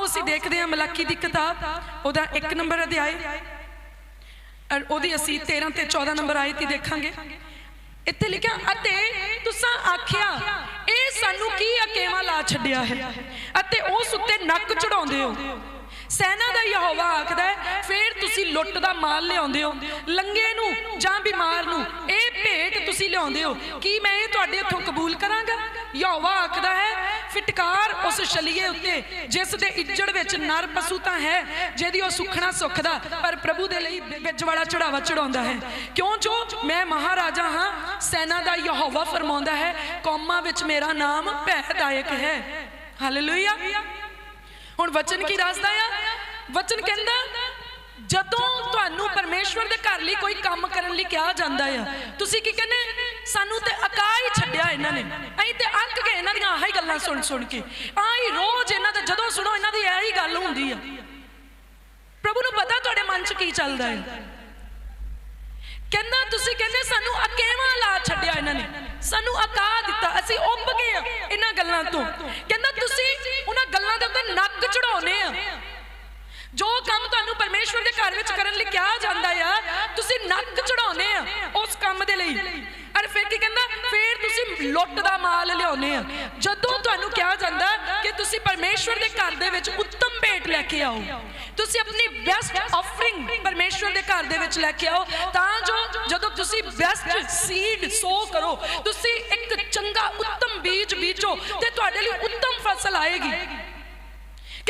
ਆਓ ਅਸੀਂ ਦੇਖਦੇ ਹਾਂ, ਮਲਾਕੀ ਦੀ ਕਿਤਾਬ, ਉਹਦਾ 1 ਨੰਬਰ ਅਧਿਆਇ। ਔਰ ਉਹਦੀ ਅਸੀਂ 13 ਤੇ 14 ਨੰਬਰ ਆਇਤ ਹੀ ਦੇਖਾਂਗੇ। ਇੱਥੇ ਲਿਖਿਆ, ਅਤੇ ਤੁਸਾਂ ਆਖਿਆ, ਇਹ ਸਾਨੂੰ ਕੀ ਅਕੇਵਾ ਲਾ ਛੱਡਿਆ ਹੈ? ਅਤੇ ਉਸ ਉੱਤੇ ਨੱਕ ਚੜਾਉਂਦੇ ਹੋ? ਸੈਨਾ ਦਾ ਯਹੋਵਾ ਆਖਦਾ ਹੈ, ਫੇਰ ਤੁਸੀਂ ਲੁੱਟ ਦਾ ਮਾਲ ਲਿਆਉਂਦੇ ਹੋ ਲੰਗੇ ਨੂੰ ਜਾਂ ਬਿਮਾਰ ਨੂੰ? ਇਹ ਭੇਟ ਤੁਸੀਂ ਲਿਆਉਂਦੇ ਹੋ। ਕੀ ਮੈਂ ਇਹ ਤੁਹਾਡੇ ਹੱਥੋਂ ਕਬੂਲ ਕਰਾਂਗਾ? ਯਹੋਵਾ ਆਖਦਾ ਹੈ, ਫਟਕਾਰ ਉਸ ਛਲੀਏ ਉੱਤੇ, ਜਿਸ ਦੇ ਇੱਜੜ ਵਿੱਚ ਨਰ ਪਸ਼ੂ ਤਾਂ ਹੈ, ਜਿਹਦੀ ਉਹ ਸੁਖਣਾ ਸੁਖਦਾ, ਪਰ ਪ੍ਰਭੂ ਦੇ ਲਈ ਵਿੱਚ ਵਾਲਾ ਚੜਾਵਾ ਚੜਾਉਂਦਾ ਹੈ। ਕਿਉਂ ਜੋ ਮੈਂ ਮਹਾਰਾਜਾ ਹਾਂ। ਸੈਨਾ ਦਾ ਯਹੋਵਾ ਫਰਮਾਉਂਦਾ ਹੈ, ਕੌਮਾਂ ਵਿੱਚ ਮੇਰਾ ਨਾਮ ਭੈਦਾਇਕ ਹੈ। ਹਾਲੇਲੂਇਆ ਹੁਣ ਵਚਨ ਕੀ ਦੱਸਦਾ ਆ? ਵਚਨ ਕਹਿੰਦਾ, ਜਦੋਂ ਤੁਹਾਨੂੰ ਪਰਮੇਸ਼ਵਰ ਦੇ ਘਰ ਲਈ ਕੋਈ ਕੰਮ ਕਰਨ ਲਈ ਕਿਹਾ ਜਾਂਦਾ ਆ, ਤੁਸੀਂ ਕੀ ਕਹਿੰਦੇ? ਸਾਨੂੰ ਤੇ ਅਕਾ ਹੀ ਛੱਡਿਆ ਇਹਨਾਂ ਨੇ। ਅਸੀਂ ਤੇ ਅੱਕ ਗਏ ਇਹਨਾਂ ਦੀਆਂ ਆਹੀ ਗੱਲਾਂ ਸੁਣ ਸੁਣ ਕੇ। ਆਹੀ ਰੋਜ਼ ਇਹਨਾਂ ਦਾ ਜਦੋਂ ਸੁਣੋ, ਇਹਨਾਂ ਦੀ ਇਹੀ ਗੱਲ ਹੁੰਦੀ ਆ। ਪ੍ਰਭੂ ਨੂੰ ਪਤਾ ਤੁਹਾਡੇ ਮਨ 'ਚ ਕੀ ਚੱਲਦਾ ਹੈ ਕਹਿੰਦਾ, ਤੁਸੀਂ ਕਹਿੰਦੇ ਸਾਨੂੰ ਅਕੇਵਾ ਲਾ ਛੱਡਿਆ ਇਹਨਾਂ ਨੇ। ਸਾਨੂੰ ਅਕਾ ਦਿੱਤਾ। ਅਸੀਂ ਉੱਭ ਗਏ ਆ ਇਹਨਾਂ ਗੱਲਾਂ ਤੋਂ। ਕਹਿੰਦਾ, ਤੁਸੀਂ ਉਹਨਾਂ ਗੱਲਾਂ ਦੇ ਉੱਤੇ ਨੱਕ ਚੜਾਉਨੇ ਆ। ਜੋ ਕੰਮ ਤੁਹਾਨੂੰ ਪਰਮੇਸ਼ਵਰ ਦੇ ਘਰ ਵਿੱਚ ਕਰਨ ਲਈ ਕਿਹਾ ਜਾਂਦਾ ਆ, ਤੁਸੀਂ ਨੱਕ ਚੜਾਉਨੇ ਆ ਉਸ ਕੰਮ ਦੇ ਲਈ। ਅਰ ਫਿਰ ਕੀ ਕਹਿੰਦਾ? ਫਿਰ ਤੁਸੀਂ ਲੁੱਟ ਦਾ ਮਾਲ ਲਿਆਉਨੇ ਆ। ਜਦੋਂ ਤੁਹਾਨੂੰ ਕਿਹਾ ਜਾਂਦਾ ਕਿ ਤੁਸੀਂ ਪਰਮੇਸ਼ਵਰ ਦੇ ਘਰ ਦੇ ਵਿੱਚ ਉੱਤਮ ਭੇਟ ਲੈ ਕੇ ਆਓ, ਤੁਸੀਂ ਆਪਣੀ ਬੈਸਟ ਆਫਰਿੰਗ ਪਰਮੇਸ਼ਵਰ ਦੇ ਘਰ ਦੇ ਵਿੱਚ ਲੈ ਕੇ ਆਓ, ਤਾਂ ਜੋ ਜਦੋਂ ਤੁਸੀਂ ਬੈਸਟ ਸੀਡ ਸੋ ਕਰੋ, ਤੁਸੀਂ ਇੱਕ ਚੰਗਾ ਉੱਤਮ ਬੀਜ ਬੀਜੋ ਤੇ ਤੁਹਾਡੇ ਲਈ ਉੱਤਮ ਫਸਲ ਆਏਗੀ।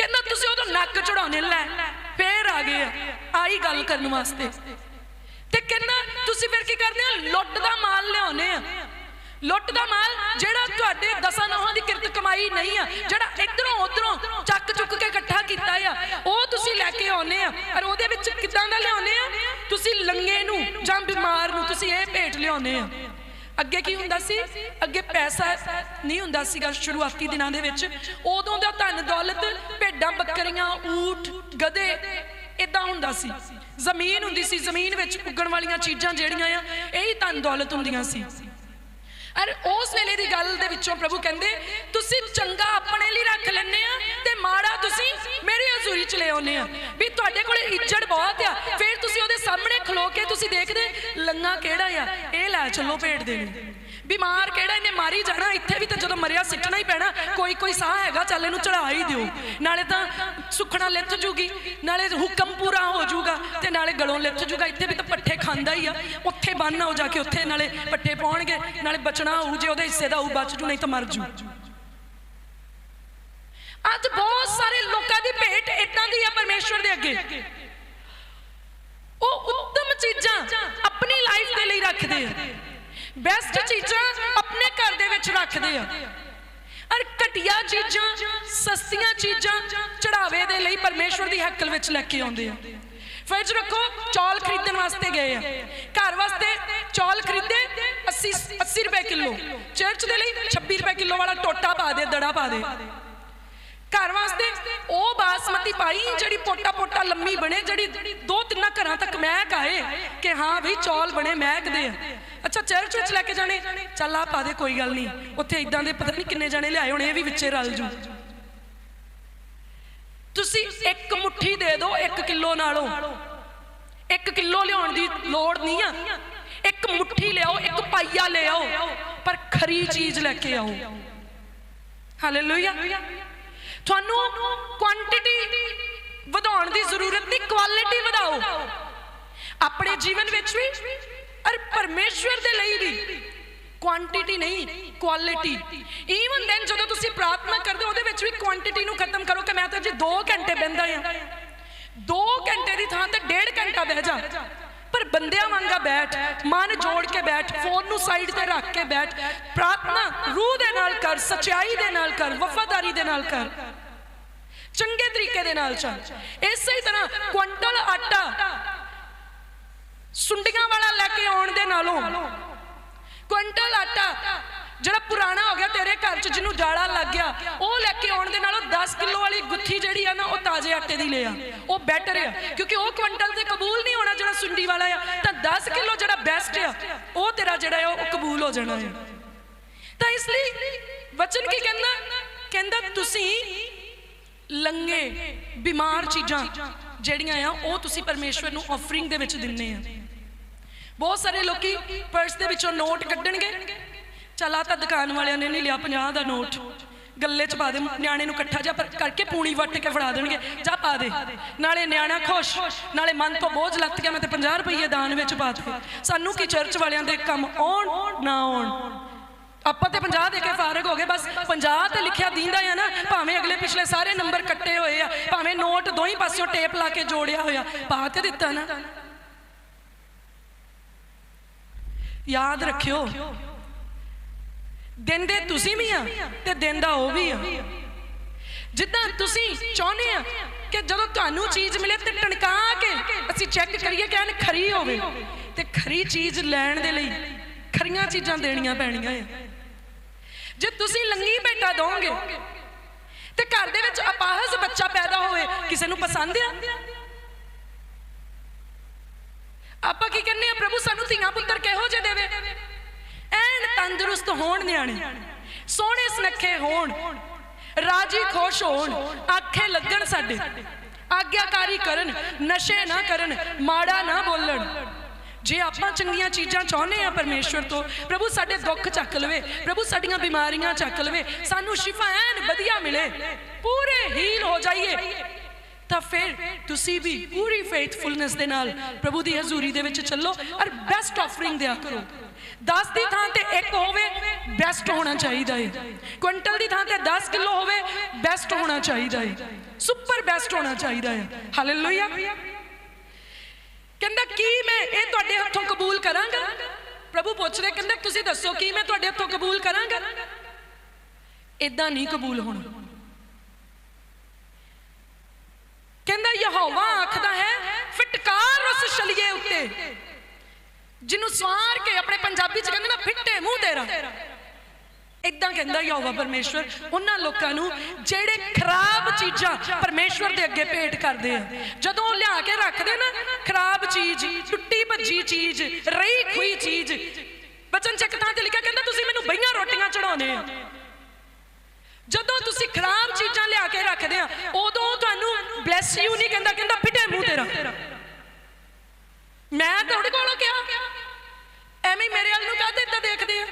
ਕਹਿੰਦਾ, ਤੁਸੀਂ ਉਦੋਂ ਨੱਕ ਚੜਾਉਣੇ ਲੈ। ਫੇਰ ਆ ਗਏ ਆਈ ਗੱਲ ਕਰਨ ਵਾਸਤੇ। ਤੇ ਕਹਿੰਦਾ, ਤੁਸੀਂ ਫਿਰ ਕੀ ਕਰਦੇ ਆ ਲੁੱਟ ਦਾ ਮਾਲ ਲਿਆਉਨੇ ਆ। ਲੁੱਟ ਦਾ ਮਾਲ ਜਿਹੜਾ ਤੁਹਾਡੇ ਦਸਾਂ ਨੌਹਾਂ ਦੀ ਕਿਰਤ ਕਮਾਈ ਨਹੀਂ ਆ, ਜਿਹੜਾ ਇਧਰੋਂ ਉਧਰੋਂ ਚੱਕ ਚੁੱਕ ਕੇ ਇਕੱਠਾ ਕੀਤਾ ਆ, ਉਹ ਤੁਸੀਂ ਲੈ ਕੇ ਆਉਨੇ ਆ। ਔਰ ਉਹਦੇ ਵਿੱਚ ਕਿਦਾਂ ਦਾ ਲਿਆਉਨੇ ਆ? ਤੁਸੀਂ ਲੰਗੇ ਨੂੰ ਜਾਂ ਬਿਮਾਰ ਨੂੰ ਤੁਸੀਂ ਇਹ ਭੇਟ ਲਿਆਉਨੇ ਆ। ਅੱਗੇ ਕੀ ਹੁੰਦਾ ਸੀ? ਅੱਗੇ ਪੈਸਾ ਨਹੀਂ ਹੁੰਦਾ ਸੀਗਾ ਸ਼ੁਰੂਆਤੀ ਦਿਨਾਂ ਦੇ ਵਿੱਚ। ਉਦੋਂ ਦਾ ਧਨ ਦੌਲਤ, ਭੇਡਾਂ, ਬੱਕਰੀਆਂ, ਊਠ, ਗਧੇ ਇਦਾਂ ਹੁੰਦਾ ਸੀ। ਜ਼ਮੀਨ ਹੁੰਦੀ ਸੀ, ਜ਼ਮੀਨ ਵਿੱਚ ਉੱਗਣ ਵਾਲੀਆਂ ਚੀਜ਼ਾਂ ਜਿਹੜੀਆਂ ਆ, ਇਹੀ ਧਨ ਦੌਲਤ ਹੁੰਦੀਆਂ ਸੀ। ਅਰ ਉਸ ਵੇਲੇ ਦੀ ਗੱਲ ਦੇ ਵਿੱਚੋਂ ਪ੍ਰਭੂ ਕਹਿੰਦੇ, ਤੁਸੀਂ ਚੰਗਾ ਆਪਣੇ ਲਈ ਰੱਖ ਲੈਨੇ ਆ ਤੇ ਮਾੜਾ ਤੁਸੀਂ ਮੇਰੀ ਹਜ਼ੂਰੀ ਚ ਲੈ ਆਉਨੇ ਆ। ਵੀ ਤੁਹਾਡੇ ਕੋਲ ਇੱਜੜ ਬਹੁਤ ਆ। ਫਿਰ ਤੁਸੀਂ ਉਹਦੇ ਸਾਹਮਣੇ ਖਲੋ ਕੇ ਤੁਸੀਂ ਦੇਖਦੇ ਲੰਗਾ ਕਿਹੜਾ ਆ? ਇਹ ਲੈ ਚੱਲੋ ਭੇਟ ਦੇਣੀ। ਬਿਮਾਰ ਕਿਹੜਾ ਇਹਨੇ ਮਾਰੀ ਜਾਣਾ? ਇੱਥੇ ਵੀ ਤਾਂ ਜਦੋਂ ਮਰਿਆ ਸਿੱਟਣਾ ਹੀ ਪੈਣਾ। ਕੋਈ ਕੋਈ ਸਾਹ ਹੈਗਾ, ਚੱਲ ਇਹਨੂੰ ਚੜਾ ਹੀ ਦਿਓ। ਨਾਲੇ ਤਾਂ ਸੁਖਣਾ ਲਿੱਥ ਜੂਗੀ। ਨਾਲੇ ਹੁਕਮ ਪੂਰਾ ਹੋ ਜਾਊਗਾ ਤੇ ਨਾਲੇ ਗਲੋਂ ਲਿੱਥ ਜੂਗਾ। ਇੱਥੇ ਵੀ ਤਾਂ ਪੱਠੇ ਖਾਂਦਾ ਹੀ ਆ। ਉੱਥੇ ਬੰਨ ਹੋ ਜਾ ਕੇ, ਉੱਥੇ ਨਾਲੇ ਪੱਠੇ ਪਾਉਣਗੇ। ਨਾਲੇ ਬਚਣਾ ਹੋਊ, ਜੇ ਉਹਦੇ ਹਿੱਸੇ ਦਾ ਹੋਊ, ਬਚ ਜੂ, ਨਹੀਂ ਤਾਂ ਮਰ ਜੂ। ਅੱਜ ਬਹੁਤ ਸਾਰੇ ਲੋਕਾਂ ਦੀ ਭੇਟ ਇਦਾਂ ਦੀ ਆ ਪਰਮੇਸ਼ਵਰ ਦੇ ਅੱਗੇ। ਉਹ ਉੱਤਮ ਚੀਜ਼ਾਂ ਆਪਣੀ ਲਾਈਫ ਦੇ ਲਈ ਰੱਖਦੇ ਆ। ਬੈਸਟ ਚੀਜ਼ਾਂ ਆਪਣੇ ਘਰ ਦੇ ਵਿੱਚ ਰੱਖਦੇ ਆ। ਅਰ ਘਟੀਆ ਚੀਜ਼ਾਂ, ਸਸਤੀਆਂ ਚੀਜ਼ਾਂ ਚੜਾਵੇ ਦੇ ਲਈ ਪਰਮੇਸ਼ਵਰ ਦੀ ਹੱਕਲ ਵਿੱਚ ਲੈ ਕੇ ਆਉਂਦੇ ਆ। ਫਰਿੱਜ ਰੱਖੋ, ਚੌਲ ਖਰੀਦਣ ਵਾਸਤੇ ਗਏ ਆ। ਘਰ ਵਾਸਤੇ ਚੌਲ ਖਰੀਦੇ 80 80 ਰੁਪਏ ਕਿਲੋ। ਚਰਚ ਦੇ ਲਈ 26 ਰੁਪਏ ਕਿਲੋ ਵਾਲਾ ਟੋਟਾ ਪਾ ਦੇ, ਦੜਾ ਪਾ ਦੇ। ਘਰ ਵਾਸਤੇ, ਉਹ ਬਾਸਮਤੀ ਪਾਈ ਜਿਹੜੀ ਪੋਟਾ ਪੋਟਾ ਲੰਮੀ ਬਣੇ, ਜਿਹੜੀ ਦੋ ਤਿੰਨਾਂ ਘਰਾਂ ਤੱਕ ਮਹਿਕ ਆਏ ਕਿ ਹਾਂ ਵੀ ਚੌਲ ਬਣੇ ਮਹਿਕਦੇ ਆ। ਅੱਛਾ, ਚਰਚ ਵਿੱਚ ਲੈ ਕੇ ਜਾਣੇ। ਚੱਲ ਆ ਪਾ ਦੇ, ਕੋਈ ਗੱਲ ਨਹੀਂ। ਉੱਥੇ ਇਦਾਂ ਦੇ ਪਤਾ ਨਹੀਂ ਕਿੰਨੇ ਜਾਣੇ ਲਿਆਏ ਹੋਣੇ, ਇਹ ਵੀ ਵਿੱਚੇ ਰਲ ਜੂ। ਤੁਸੀਂ ਇੱਕ ਮੁਠੀ ਦੇ ਦਿਓ 1 ਕਿਲੋ ਨਾਲੋਂ। 1 ਕਿਲੋ ਲਿਆਉਣ ਦੀ ਲੋੜ ਨਹੀਂ ਆ। ਇੱਕ ਮੁਠੀ ਲਿਆਓ, ਇੱਕ ਪਾਈਆ ਲਿਆਓ, ਪਰ ਖਰੀ ਚੀਜ਼ ਲੈ ਕੇ ਆਓ। ਹਾਲੇਲੂਇਆ ਤੁਹਾਨੂੰ ਕੁਆਂਟੀਟੀ ਵਧਾਉਣ ਦੀ ਜ਼ਰੂਰਤ ਨਹੀਂ ਕੁਆਲਿਟੀ ਵਧਾਓ। ਆਪਣੇ ਜੀਵਨ ਵਿੱਚ ਵੀ ਅਰ ਪਰਮੇਸ਼ਵਰ ਦੇ ਲਈ ਵੀ ਕੁਆਂਟੀਟੀ ਨਹੀਂ ਕੁਆਲਿਟੀ ਈਵਨ ਦੈਨ ਜਦੋਂ ਤੁਸੀਂ ਪ੍ਰਾਰਥਨਾ ਕਰਦੇ ਉਹਦੇ ਵਿੱਚ ਵੀ ਕੁਆਂਟੀਟੀ ਨੂੰ ਖਤਮ ਕਰੋ ਕਿ ਮੈਂ ਤਾਂ ਜੀ 2 ਘੰਟੇ ਬੈੰਦਾ ਆ 2 ਘੰਟੇ ਦੀ ਥਾਂ ਤੇ 1.5 ਘੰਟਾ ਬਹਿ ਜਾ। ਪਰ ਬੰਦਿਆਂ ਵਾਂਗਾ ਬੈਠ, ਮਨ ਜੋੜ ਕੇ ਬੈਠ, ਫੋਨ ਨੂੰ ਸਾਈਡ ਤੇ ਰੱਖ ਕੇ ਬੈਠ, ਪ੍ਰਾਰਥਨਾ ਰੂਹ ਦੇ ਨਾਲ ਕਰ, ਸਚਾਈ ਦੇ ਨਾਲ ਕਰ, ਵਫਾਦਾਰੀ ਦੇ ਨਾਲ ਕਰ। ਚੰਗੇ ਤਰੀਕੇ ਦੇ ਨਾਲ ਚੱਲ। ਇਸੇ ਹੀ ਤਰ੍ਹਾਂ ਕੁਇੰਟਲ ਆਟਾ ਸੁੰਡੀਆਂ ਵਾਲਾ ਲੈ ਕੇ ਆਉਣ ਦੇ ਨਾਲੋਂ ਕੁਇੰਟਲ ਆਟਾ ਜਿਹੜਾ ਪੁਰਾਣਾ ਹੋ ਗਿਆ ਤੇਰੇ ਘਰ 'ਚ, ਜਿਹਨੂੰ ਜਾਲਾ ਲੱਗ ਗਿਆ, ਉਹ ਲੈ ਕੇ ਆਉਣ ਦੇ ਨਾਲੋਂ 10 ਕਿਲੋ ਵਾਲੀ ਗੁੱਥੀ ਜਿਹੜੀ ਆ ਨਾ, ਉਹ ਤਾਜ਼ੇ ਆਟੇ ਦੀ ਲਿਆ ਉਹ ਬੈਟਰ ਆ, ਕਿਉਂਕਿ ਉਹ ਕੁਇੰਟਲ ਤੇ ਕਬੂਲ ਨਹੀਂ ਹੋਣਾ ਜਿਹੜਾ ਸੁੰਡੀ ਵਾਲਾ ਆ। ਤਾਂ 10 ਕਿਲੋ ਜਿਹੜਾ ਬੈਸਟ ਆ, ਉਹ ਤੇਰਾ ਜਿਹੜਾ ਆ, ਉਹ ਕਬੂਲ ਹੋ ਜਾਣਾ ਆ। ਤਾਂ ਇਸ ਲਈ ਵਚਨ ਕੀ ਕਹਿੰਦਾ? ਕਹਿੰਦਾ ਤੁਸੀਂ ਲੰਗੇ ਬਿਮਾਰ ਚੀਜ਼ਾਂ ਜਿਹੜੀਆਂ ਆ, ਉਹ ਤੁਸੀਂ ਪਰਮੇਸ਼ਵਰ ਨੂੰ ਆਫਰਿੰਗ ਦੇ ਵਿੱਚ ਦਿੰਨੇ ਆ। ਬਹੁਤ ਸਾਰੇ ਲੋਕੀ ਪਰਸ ਦੇ ਵਿੱਚੋਂ ਨੋਟ ਕੱਢਣਗੇ। ਚਲਾ ਤਾਂ ਦੁਕਾਨ ਵਾਲਿਆਂ ਨੇ ਨਹੀਂ ਲਿਆ 50 ਦਾ ਨੋਟ। ਗੱਲੇ 'ਚ ਪਾ ਦੇ, ਨਿਆਣੇ ਨੂੰ ਇਕੱਠਾ ਜਾ ਕਰਕੇ ਪੂਣੀ ਵੱਟ ਕੇ ਫੜਾ ਦੇਣਗੇ। ਜਾ ਪਾ ਦੇ। ਨਾਲੇ ਨਿਆਣਾ ਖੁਸ਼, ਨਾਲੇ ਮਨ ਤੋਂ ਬੋਝ ਲੱਥ ਗਿਆ, ਮੈਂ ਤੇ 50 ਰੁਪਏ ਦਾਨ ਵਿੱਚ ਪਾ ਦਿੱਤੇ। ਸਾਨੂੰ ਕੀ ਚਰਚ ਵਾਲਿਆਂ ਦੇ ਕੰਮ ਆਉਣ ਨਾ ਆਉਣ? ਆਪਾਂ ਤੇ 50 ਦੇ ਕੇ ਫਾਰਗ ਹੋ ਗਏ, ਬਸ 50 ਤੇ ਲਿਖਿਆ ਦੀਂਦਾ ਆ ਨਾ, ਭਾਵੇਂ ਅਗਲੇ ਪਿਛਲੇ ਸਾਰੇ ਨੰਬਰ ਕੱਟੇ ਹੋਏ ਆ, ਭਾਵੇਂ ਨੋਟ ਦੋਹੀਂ ਪਾਸਿਓਂ ਟੇਪ ਲਾ ਕੇ ਜੋੜਿਆ ਹੋਇਆ, ਪਾ ਤੇ ਦਿੱਤਾ ਨਾ। ਯਾਦ ਰੱਖਿਓ ਦਿੰਦੇ ਤੁਸੀਂ ਵੀ ਆ ਤੇ ਦਿੰਦਾ ਉਹ ਵੀ ਆ। ਜਿੱਦਾਂ ਤੁਸੀਂ ਚਾਹੁੰਦੇ ਆ ਕਿ ਜਦੋਂ ਤੁਹਾਨੂੰ ਚੀਜ਼ ਮਿਲੇ ਤੇ ਟਣਕਾ ਕੇ ਅਸੀਂ ਚੈੱਕ ਕਰੀਏ ਕਿ ਐਨ ਖਰੀ ਹੋਵੇ ਤੇ ਖਰੀ ਚੀਜ਼ ਲੈਣ ਦੇ ਲਈ ਖਰੀਆਂ ਚੀਜ਼ਾਂ ਦੇਣੀਆਂ ਪੈਣੀਆਂ ਆ। ਜੇ ਤੁਸੀਂ ਲੰਗੀ ਭੇਟਾ ਦੋਗੇ ਤੇ ਘਰ ਦੇ ਵਿੱਚ ਅਪਾਹਜ ਬੱਚਾ ਪੈਦਾ ਹੋਵੇ, ਕਿਸੇ ਨੂੰ ਪਸੰਦ ਆ? ਆਪਾਂ ਕੀ ਕਹਿੰਦੇ ਆ, ਪ੍ਰਭੂ ਸਾਨੂੰ ਧੀਆਂ ਪੁੱਤਰ ਕਿਹੋ ਜਿਹੇ ਦੇਵੇ? ਐਨ ਤੰਦਰੁਸਤ ਹੋਣ ਨਿਆਣੇ। ਸੋਹਣੇ ਸੁਨੱਖੇ ਹੋਣ। ਰਾਜੀ ਖੁਸ਼ ਹੋਣ। ਆਖੇ ਲੱਗਣ ਸਾਡੇ। ਆਗਿਆਕਾਰੀ ਕਰਨ। ਨਸ਼ੇ ਨਾ ਕਰਨ। ਮਾੜਾ ਨਾ ਬੋਲਣ। ਜੇ ਆਪਾਂ ਚੰਗੀਆਂ ਚੀਜ਼ਾਂ ਚਾਹੁੰਦੇ ਆ ਪਰਮੇਸ਼ਵਰ ਤੋਂ, ਪ੍ਰਭੂ ਸਾਡੇ ਦੁੱਖ ਚੱਕ ਲਵੇ, ਪ੍ਰਭੂ ਸਾਡੀਆਂ ਬਿਮਾਰੀਆਂ ਚੱਕ ਲਵੇ, ਸਾਨੂੰ ਸ਼ਿਫਾ ਐਨ ਵਧੀਆ ਮਿਲੇ। ਪੂਰੇ ਹੀਲ ਹੋ ਜਾਈਏ। ਤਾਂ ਫਿਰ ਤੁਸੀਂ ਵੀ ਪੂਰੀ ਫੇਥਫੁਲਨੈਸ ਦੇ ਨਾਲ ਪ੍ਰਭੂ ਦੀ ਹਜ਼ੂਰੀ ਦੇ ਵਿੱਚ ਚੱਲੋ ਔਰ ਬੈਸਟ ਆਫਰਿੰਗ ਦਿਆ ਕਰੋ। 10 ਦੀ ਥਾਂ ਤੇ ਇੱਕ ਹੋਵੇ ਬੈਸਟ ਹੋਣਾ ਚਾਹੀਦਾ ਹੈ ਕੁਇੰਟਲ ਦੀ ਥਾਂ ਤੇ 10 ਕਿਲੋ ਹੋਵੇ ਬੈਸਟ ਹੋਣਾ ਚਾਹੀਦਾ ਹੈ ਸੁਪਰ ਬੈਸਟ ਹੋਣਾ ਚਾਹੀਦਾ ਹੈ ਹਾਲੇਲੂਇਆ ਕਹਿੰਦਾ, ਕੀ ਮੈਂ ਇਹ ਤੁਹਾਡੇ ਹੱਥੋਂ ਕਬੂਲ ਕਰਾਂਗਾ? ਪ੍ਰਭੂ ਪੁੱਛ ਰਿਹਾ, ਕਹਿੰਦਾ, ਤੁਸੀਂ ਦੱਸੋ, ਕੀ ਮੈਂ ਤੁਹਾਡੇ ਹੱਥੋਂ ਕਬੂਲ ਕਰਾਂਗਾ? ਇਦਾਂ ਨਹੀਂ ਕਬੂਲ ਹੋਣਾ। ਕਹਿੰਦਾ, ਯਹੋਵਾ ਆਖਦਾ ਹੈ, ਫਟਕਾਰ ਉਸ ਛਲੀਏ ਉੱਤੇ। ਜਿਹਨੂੰ ਸਵਾਰ ਕੇ ਆਪਣੇ ਪੰਜਾਬੀ ਚ ਕਹਿੰਦੇ ਨਾ ਫਿੱਟੇ ਮੂੰਹ ਤੇਰਾ। ਇਦਾਂ ਕਹਿੰਦਾ ਯਹੋਵਾ ਪਰਮੇਸ਼ਵਰ। ਉਹਨਾਂ ਲੋਕਾਂ ਨੂੰ ਜਿਹੜੇ ਖਰਾਬ ਚੀਜ਼ਾਂ ਪਰਮੇਸ਼ਵਰ ਦੇ ਅੱਗੇ ਭੇਟ ਕਰਦੇ ਆ। ਜਦੋਂ ਉਹ ਲਿਆ ਕੇ ਰੱਖਦੇ ਨਾ, ਖਰਾਬ ਚੀਜ਼, ਟੁੱਟੀ ਭੱਜੀ ਚੀਜ਼, ਰਹੀ ਖੁਈ ਚੀਜ਼। ਬਚਨ ਚੱਕ ਤੇ ਲਿਖਿਆ ਕਹਿੰਦਾ, ਤੁਸੀਂ ਮੈਨੂੰ ਬਈਆਂ ਰੋਟੀਆਂ ਚੜਾਉਂਦੇ ਆ। ਜਦੋਂ ਤੁਸੀਂ ਖਰਾਬ ਚੀਜ਼ਾਂ ਲਿਆ ਕੇ ਰੱਖਦੇ ਆ, ਉਦੋਂ ਤੁਹਾਨੂੰ ਬਲੈਸ ਯੂ ਨਹੀਂ ਕਹਿੰਦਾ ਕਹਿੰਦਾ ਫਿੱਟੇ ਮੂੰਹ ਤੇਰਾ। ਮੈਂ ਤੁਹਾਡੇ ਕੋਲੋਂ ਕਿਹਾ ਐਵੇਂ ਹੀ ਮੇਰੇ ਵੱਲ ਨੂੰ ਕਾਹਦੇ ਇਦਾਂ ਦੇਖਦੇ ਆ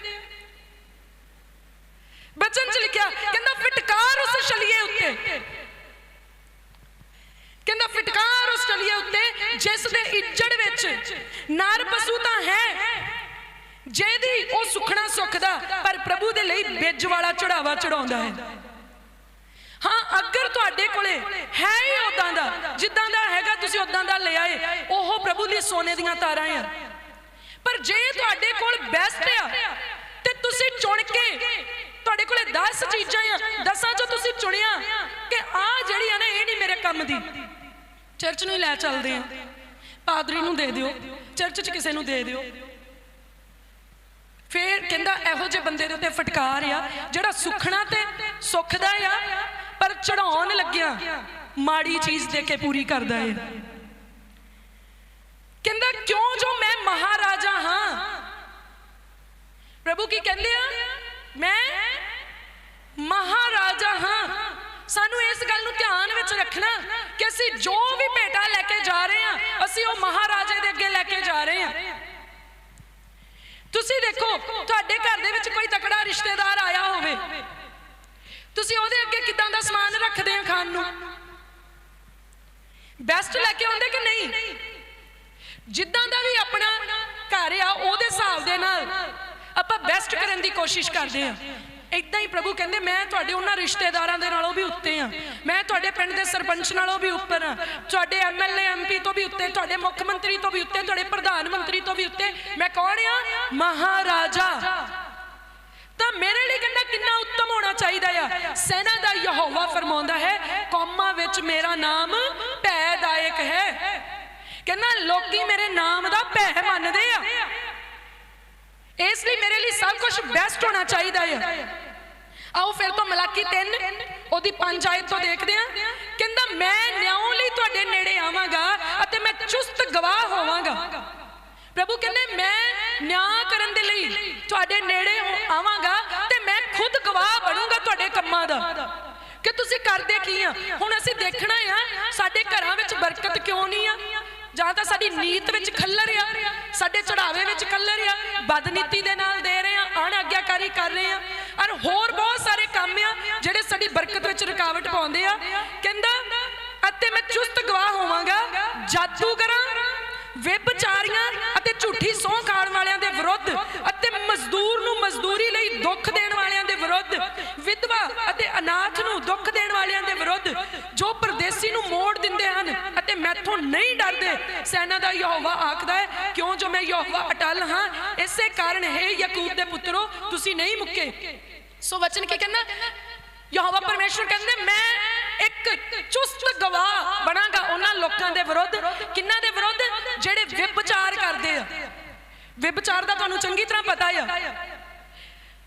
ਬਚਨ ਚ ਲਿਖਿਆ ਕਹਿੰਦਾ ਫਟਕਾਰ ਉਸ ਛਲੀਏ ਉੱਤੇ ਕਹਿੰਦਾ ਫਟਕਾਰ ਉਸ ਛਲੀਏ ਉੱਤੇ ਜਿਸ ਦੇ ਇੱਜੜ ਵਿੱਚ ਨਰ ਪਸ਼ੂ ਤਾਂ ਹੈ। ਜਿਹਦੀ ਉਹ ਸੁਖਣਾ ਸੁਖਦਾ, ਪਰ ਪ੍ਰਭੂ ਦੇ ਲਈ ਬਿੱਜ ਵਾਲਾ ਚੜਾਵਾ ਚੜਾਉਂਦਾ ਹੈ। ਹਾਂ, ਅਗਰ ਤੁਹਾਡੇ ਕੋਲੇ ਹੈ ਹੀ ਉਦਾਂ ਦਾ, ਜਿੱਦਾਂ ਦਾ ਹੈਗਾ, ਤੁਸੀਂ ਉਦਾਂ ਦਾ ਲੈ ਆਏ, ਉਹ ਪ੍ਰਭੂ ਲਈ ਸੋਨੇ ਦੀਆਂ ਤਾਰਾਂ ਆ। ਪਰ ਜੇ ਤੁਹਾਡੇ ਕੋਲ ਬੈਸਟ ਆ, ਤੇ ਤੁਸੀਂ ਚੁਣ ਕੇ ਤੁਹਾਡੇ ਕੋਲੇ 10 ਚੀਜ਼ਾਂ ਆ 10 ਚੋਂ ਤੁਸੀਂ ਚੁਣਿਆ ਕਿ ਆ ਜਿਹੜੀ ਆ ਨਾ, ਇਹ ਨਹੀਂ ਮੇਰੇ ਕੰਮ ਦੀ। ਚਰਚ ਨੂੰ ਲੈ ਚੱਲਦੇ ਆ। ਪਾਦਰੀ ਨੂੰ ਦੇ ਦਿਓ, ਚਰਚ 'ਚ ਕਿਸੇ ਨੂੰ ਦੇ ਦਿਓ। ਫੇਰ ਕਹਿੰਦਾ ਇਹੋ ਜਿਹੇ ਬੰਦੇ ਦੇ ਉੱਤੇ ਫਟਕਾਰ ਆ, ਜਿਹੜਾ ਸੁਖਣਾ ਤੇ ਸੁਖਦਾ ਆ, ਪਰ ਚੜਾਉਣ ਲੱਗਿਆ ਮਾੜੀ ਚੀਜ਼ ਦੇ ਕੇ ਪੂਰੀ ਕਰਦਾ ਏ। ਕਹਿੰਦਾ, ਕਿਉਂ ਜੋ ਮੈਂ ਮਹਾਰਾਜਾ ਹਾਂ? ਪ੍ਰਭੂ ਕੀ ਕਹਿੰਦੇ ਆ? ਮੈਂ ਮਹਾਰਾਜਾ ਹਾਂ। ਸਾਨੂੰ ਇਸ ਗੱਲ ਨੂੰ ਧਿਆਨ ਵਿੱਚ ਰੱਖਣਾ ਕਿ ਅਸੀਂ ਜੋ ਵੀ ਭੇਟਾ ਲੈ ਕੇ ਜਾ ਰਹੇ ਹਾਂ, ਅਸੀਂ ਉਹ ਮਹਾਰਾਜੇ ਦੇ ਅੱਗੇ ਲੈ ਕੇ ਜਾ ਰਹੇ ਹਾਂ। ਤੁਸੀਂ ਦੇਖੋ, ਤੁਹਾਡੇ ਘਰ ਦੇ ਵਿੱਚ ਕੋਈ ਤਕੜਾ ਰਿਸ਼ਤੇਦਾਰ ਆਇਆ ਹੋਵੇ। ਤੁਸੀਂ ਉਹਦੇ ਅੱਗੇ ਕਿਦਾਂ ਦਾ ਸਮਾਨ ਰੱਖਦੇ ਆ ਖਾਣ ਨੂੰ? ਬੈਸਟ ਲੈ ਕੇ ਆਉਂਦੇ ਕਿ ਨਹੀਂ? ਜਿੱਦਾਂ ਦਾ ਵੀ ਆਪਣਾ ਘਰ ਆ, ਉਹਦੇ ਹਿਸਾਬ ਦੇ ਨਾਲ ਆਪਾਂ ਬੈਸਟ ਕਰਨ ਦੀ ਕੋਸ਼ਿਸ਼ ਕਰਦੇ ਆ ਇਦਾਂ ਹੀ ਪ੍ਰਭੂ ਕਹਿੰਦੇ, ਮੈਂ ਤੁਹਾਡੇ ਉਹਨਾਂ ਰਿਸ਼ਤੇਦਾਰਾਂ ਦੇ ਨਾਲੋਂ ਵੀ ਉੱਤੇ ਆ ਮੈਂ ਤੁਹਾਡੇ ਪਿੰਡ ਦੇ ਸਰਪੰਚ ਨਾਲੋਂ ਵੀ ਉੱਪਰ ਆ ਤੁਹਾਡੇ ਐਮਐਲਏ, ਐਮਪੀ ਤੋਂ ਵੀ ਉੱਤੇ, ਤੁਹਾਡੇ ਮੁੱਖ ਮੰਤਰੀ ਤੋਂ ਵੀ ਉੱਤੇ, ਤੁਹਾਡੇ ਪ੍ਰਧਾਨ ਮੰਤਰੀ ਤੋਂ ਵੀ ਉੱਤੇ। ਮੈਂ ਕੌਣ ਆ? ਮਹਾਰਾਜਾ। ਤਾਂ ਮੇਰੇ ਲਈ ਕਹਿੰਦਾ ਕਿੰਨਾ ਉੱਤਮ ਹੋਣਾ ਚਾਹੀਦਾ ਆ। ਸੈਨਾ ਦਾ ਯਹੋਵਾ ਫਰਮਾਉਂਦਾ ਹੈ, ਕੌਮਾਂ ਵਿੱਚ ਮੇਰਾ ਨਾਮ ਭੈਦਾਇਕ ਹੈ। ਕਹਿੰਦਾ, ਲੋਕੀ ਮੇਰੇ ਨਾਮ ਦਾ ਭੈ ਮੰਨਦੇ ਆ। ਇਸ ਲਈ ਮੇਰੇ ਲਈ ਸਭ ਕੁਝ ਬੈਸਟ ਹੋਣਾ ਚਾਹੀਦਾ ਹੈ ਆਓ ਫਿਰ ਤੋਂ ਮਲਾਕੀ 3 ਉਹਦੀ 5 ਆਇਤ ਤੋਂ ਦੇਖਦੇ ਹਾਂ। ਕਹਿੰਦਾ, ਮੈਂ ਨਿਆਂ ਲਈ ਤੁਹਾਡੇ ਨੇੜੇ ਆਵਾਂਗਾ ਅਤੇ ਮੈਂ ਚੁਸਤ ਗਵਾਹ ਹੋਵਾਂਗਾ। ਪ੍ਰਭੂ ਕਹਿੰਦੇ, ਮੈਂ ਨਿਆਂ ਕਰਨ ਦੇ ਲਈ ਤੁਹਾਡੇ ਨੇੜੇ ਆਵਾਂਗਾ ਤੇ ਮੈਂ ਖੁਦ ਗਵਾਹ ਬਣੂੰਗਾ ਤੁਹਾਡੇ ਕੰਮਾਂ ਦਾ। ਕਿ ਤੁਸੀਂ ਕਰਦੇ ਕੀ ਆ? ਹੁਣ ਅਸੀਂ ਦੇਖਣਾ ਆ, ਸਾਡੇ ਘਰਾਂ ਵਿੱਚ ਬਰਕਤ ਕਿਉਂ ਨਹੀਂ ਆ? ਜਾਂ ਤਾਂ ਸਾਡੀ ਨੀਤ ਵਿੱਚ ਖੱਲਰ ਆ ਸਾਡੇ ਚੜਾਵੇ ਵਿੱਚ ਖੱਲਰ ਆ ਬਦਨੀਤੀ ਦੇ ਨਾਲ ਦੇ ਰਹੇ ਆ ਅਣਆਗਿਆਕਾਰੀ ਕਰ ਰਹੇ ਆ। ਔਰ ਹੋਰ ਬਹੁਤ ਸਾਰੇ ਕੰਮ ਆ ਜਿਹੜੇ ਸਾਡੀ ਬਰਕਤ ਵਿੱਚ ਰੁਕਾਵਟ ਪਾਉਂਦੇ ਆ। ਕਹਿੰਦਾ ਅਤੇ ਮੈਂ ਚੁਸਤ ਗਵਾਹ ਹੋਵਾਂਗਾ ਜਾਦੂਗਰਾਂ ਵਿਭਚਾਰੀਆਂ ਅਤੇ ਝੂਠੀ ਸਹੁੰ ਖਾਣ ਵਾਲਿਆਂ ਦੇ ਵਿਰੁੱਧ ਅਤੇ ਮਜ਼ਦੂਰ ਨੂੰ ਮਜ਼ਦੂਰੀ ਲਈ ਦੁੱਖ ਦੇਣ ਵਾਲਿਆਂ ਦੇ ਵਿਰੁੱਧ, ਵਿਧਵਾ ਅਤੇ ਅਨਾਥ ਨੂੰ ਦੁੱਖ ਦੇਣ ਵਾਲਿਆਂ ਦੇ ਵਿਰੁੱਧ ਜੋ ਪਰਦੇਸੀ ਨੂੰ ਮੋੜ ਦਿੰਦੇ ਹਨ ਅਤੇ ਮੈਥੋਂ ਨਹੀਂ ਡਰਦੇ, ਸੈਨਾ ਦਾ ਯਹੋਵਾ ਆਖਦਾ ਹੈ, ਕਿਉਂ ਜੋ ਮੈਂ ਯਹੋਵਾ ਅਟਲ ਹਾਂ? ਇਸੇ ਕਾਰਨ ਹੈ ਯਾਕੂਬ ਦੇ ਪੁੱਤਰੋ, ਤੁਸੀਂ ਨਹੀਂ ਮੁੱਕੇ। ਸੋ ਵਚਨ ਕੀ ਕਹਿੰਦਾ? ਯਹੋਵਾ ਪਰਮੇਸ਼ਰ ਕਹਿੰਦੇ, ਮੈਂ ਇੱਕ ਚੁਸਤ ਗਵਾਹ ਬਣਾਂਗਾ ਉਹਨਾਂ ਲੋਕਾਂ ਦੇ ਵਿਰੁੱਧ। ਕਿੰਨਾਂ ਦੇ ਵਿਰੁੱਧ? ਜਿਹੜੇ ਵਿਭਚਾਰ ਕਰਦੇ ਆ। ਵਿਭਚਾਰ ਦਾ ਤੁਹਾਨੂੰ ਚੰਗੀ ਤਰ੍ਹਾਂ ਪਤਾ ਆ।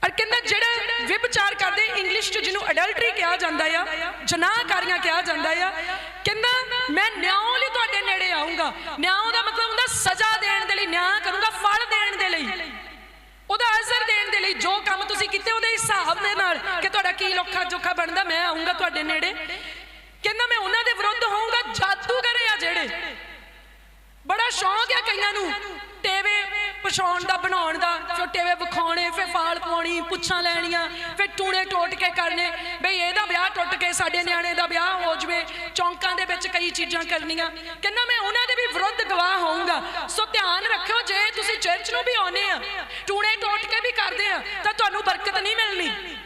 ਔਰ ਕਹਿੰਦਾ ਜਿਹੜਾ ਵਿਭਚਾਰ ਕਰਦੇ ਇੰਗਲਿਸ਼ ਚ ਜਿਹਨੂੰ ਅਡਲਟਰੀ ਕਿਹਾ ਜਾਂਦਾ ਆ, ਜਨਾਹਕਾਰੀਆਂ ਕਿਹਾ ਜਾਂਦਾ ਆ, ਕਹਿੰਦਾ ਮੈਂ ਨਿਆਂ ਲਈ ਤੁਹਾਡੇ ਨੇੜੇ ਆਉਂਗਾ ਨਿਆਂ ਦਾ ਮਤਲਬ ਹੁੰਦਾ ਸਜ਼ਾ ਦੇਣ ਦੇ ਲਈ, ਨਿਆਂ ਕਰੂੰਗਾ, ਫਲ ਦੇਣ ਦੇ ਲਈ। ਉਹਦਾ ਅਸਰ ਦੇਣ ਦੇ ਲਈ ਜੋ ਕੰਮ ਤੁਸੀਂ ਕੀਤੇ ਉਹਦੇ ਹਿਸਾਬ ਦੇ ਨਾਲ ਕਿ ਤੁਹਾਡਾ ਕੀ ਲੋਖਾ ਜੋਖਾ ਬਣਦਾ, ਮੈਂ ਆਉਂਗਾ ਤੁਹਾਡੇ ਨੇੜੇ। ਕਹਿੰਦਾ, ਮੈਂ ਉਹਨਾਂ ਦੇ ਵਿਰੁੱਧ ਹੋਊਂਗਾ, ਜਾਦੂਗਰ ਆ ਜਿਹੜੇ। ਬੜਾ ਸ਼ੌਂਕ ਆ ਕਈਆਂ ਨੂੰ। ਟੇਵੇ ਪਛਾਉਣ ਦਾ, ਬਣਾਉਣ ਦਾ। ਫਿਰ ਟੇਵੇ ਵਿਖਾਉਣੇ, ਫਿਰ ਫਾਲ ਪਾਉਣੀ ਪੁੱਛਾਂ ਲੈਣੀਆਂ, ਫਿਰ ਟੂਣੇ ਟੋਟ ਕੇ ਕਰਨੇ। ਬਈ ਇਹਦਾ ਵਿਆਹ ਟੁੱਟ ਕੇ, ਸਾਡੇ ਨਿਆਣੇ ਦਾ ਵਿਆਹ ਹੋ ਜਵੇ, ਚੌਂਕਾਂ ਦੇ ਵਿੱਚ ਕਈ ਚੀਜ਼ਾਂ ਕਰਨੀਆਂ। ਕਹਿੰਦਾ ਮੈਂ ਉਹਨਾਂ ਦੇ ਵੀ ਵਿਰੁੱਧ ਗਵਾਹ ਹੋਊਂਗਾ। ਸੋ ਧਿਆਨ ਰੱਖਿਓ, ਜੇ ਤੁਸੀਂ ਚਰਚ ਨੂੰ ਵੀ ਆਉਨੇ ਆ, ਟੂਣੇ ਟੋਟ ਕੇ ਵੀ ਕਰਦੇ ਆ, ਤਾਂ ਤੁਹਾਨੂੰ ਬਰਕਤ ਨਹੀਂ ਮਿਲਣੀ।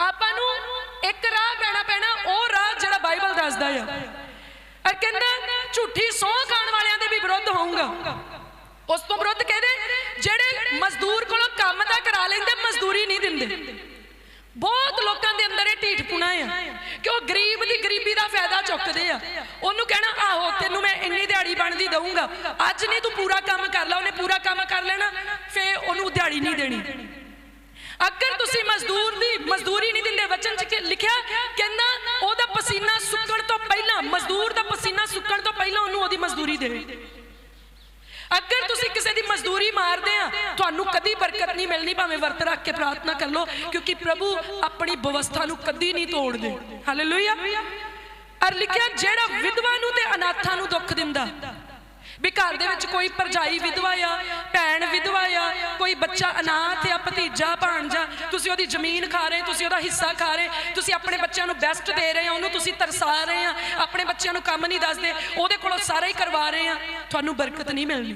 ਆਪਾਂ ਨੂੰ ਇੱਕ ਰਾਹ ਪੈਣਾ ਪੈਣਾ, ਉਹ ਰਾਹ ਜਿਹੜਾ ਬਾਈਬਲ ਦੱਸਦਾ ਆ। ਔਰ ਕਹਿੰਦਾ, ਝੂਠੀ ਸਹੁੰ ਖਾਣ ਵਾਲਿਆਂ ਦੇ ਵੀ ਵਿਰੁੱਧ ਹੋਊਗਾ। ਉਸ ਤੋਂ ਵਿਰੁੱਧ ਕਹਿੰਦੇ, ਜਿਹੜੇ ਮਜ਼ਦੂਰ ਕੋਲੋਂ ਕੰਮ ਤਾਂ ਕਰਾ ਲੈਂਦੇ, ਮਜ਼ਦੂਰੀ ਨਹੀਂ ਦਿੰਦੇ। ਬਹੁਤ ਲੋਕਾਂ ਦੇ ਅੰਦਰ ਇਹ ਢੀਠਪੁਣਾ ਆ ਕਿ ਉਹ ਗਰੀਬ ਦੀ ਗਰੀਬੀ ਦਾ ਫਾਇਦਾ ਚੁੱਕਦੇ ਆ। ਉਹਨੂੰ ਕਹਿਣਾ, ਆਹੋ, ਤੈਨੂੰ ਮੈਂ ਇੰਨੀ ਦਿਹਾੜੀ ਬਣਦੀ ਦਊਂਗਾ। ਅੱਜ ਨਹੀਂ ਤੂੰ ਪੂਰਾ ਕੰਮ ਕਰ ਲਾ, ਉਹਨੇ ਪੂਰਾ ਕੰਮ ਕਰ ਲੈਣਾ ਫੇ ਉਹਨੂੰ ਦਿਹਾੜੀ ਨਹੀਂ ਦੇਣੀ। ਅਗਰ ਤੁਸੀਂ ਮਜ਼ਦੂਰ ਦੀ ਮਜ਼ਦੂਰੀ ਨਹੀਂ ਦਿੰਦੇ, ਵਚਨ ਚ ਲਿਖਿਆ? ਕਹਿੰਦਾ, ਉਹਦਾ ਪਸੀਨਾ ਸੁੱਕਣ ਤੋਂ ਪਹਿਲਾਂ ਮਜ਼ਦੂਰ ਦਾ ਪਸੀਨਾ ਤੋਂ ਪਹਿਲਾਂ ਉਹਨੂੰ ਉਹਦੀ ਮਜ਼ਦੂਰੀ ਦੇਵੇ। ਅਗਰ ਤੁਸੀਂ ਕਿਸੇ ਦੀ ਮਜ਼ਦੂਰੀ ਮਾਰਦੇ ਆ, ਤੁਹਾਨੂੰ ਕਦੀ ਬਰਕਤ ਨਹੀਂ ਮਿਲਣੀ, ਭਾਵੇਂ ਵਰਤ ਰੱਖ ਕੇ ਪ੍ਰਾਰਥਨਾ ਕਰ ਲਓ, ਕਿਉਂਕਿ ਪ੍ਰਭੂ ਆਪਣੀ ਵਿਵਸਥਾ ਨੂੰ ਕਦੀ ਨਹੀਂ ਤੋੜਦੇ। ਹਾਲੇਲੂਇਆ ਅਰ ਲਿਖਿਆ, ਜਿਹੜਾ ਵਿਧਵਾ ਨੂੰ ਤੇ ਅਨਾਥਾਂ ਨੂੰ ਦੁੱਖ ਦਿੰਦਾ ਵੀ ਘਰ ਦੇ ਵਿੱਚ ਕੋਈ ਪਰਜਾਈ ਵਿਧਵਾ ਆ, ਭੈਣ ਵਿਧਵਾ ਆ, ਕੋਈ ਬੱਚਾ ਅਨਾਥ ਆ, ਭਤੀਜਾ, ਭਾਣਜਾ, ਤੁਸੀਂ ਉਹਦੀ ਜ਼ਮੀਨ ਖਾ ਰਹੇ, ਤੁਸੀਂ ਉਹਦਾ ਹਿੱਸਾ ਖਾ ਰਹੇ, ਤੁਸੀਂ ਆਪਣੇ ਬੱਚਿਆਂ ਨੂੰ ਬੈਸਟ ਦੇ ਰਹੇ ਆ, ਉਹਨੂੰ ਤੁਸੀਂ ਤਰਸਾ ਰਹੇ ਆ, ਆਪਣੇ ਬੱਚਿਆਂ ਨੂੰ ਕੰਮ ਨਹੀਂ ਦੱਸਦੇ, ਉਹਦੇ ਕੋਲੋਂ ਸਾਰਾ ਹੀ ਕਰਵਾ ਰਹੇ ਆ, ਤੁਹਾਨੂੰ ਬਰਕਤ ਨਹੀਂ ਮਿਲਣੀ।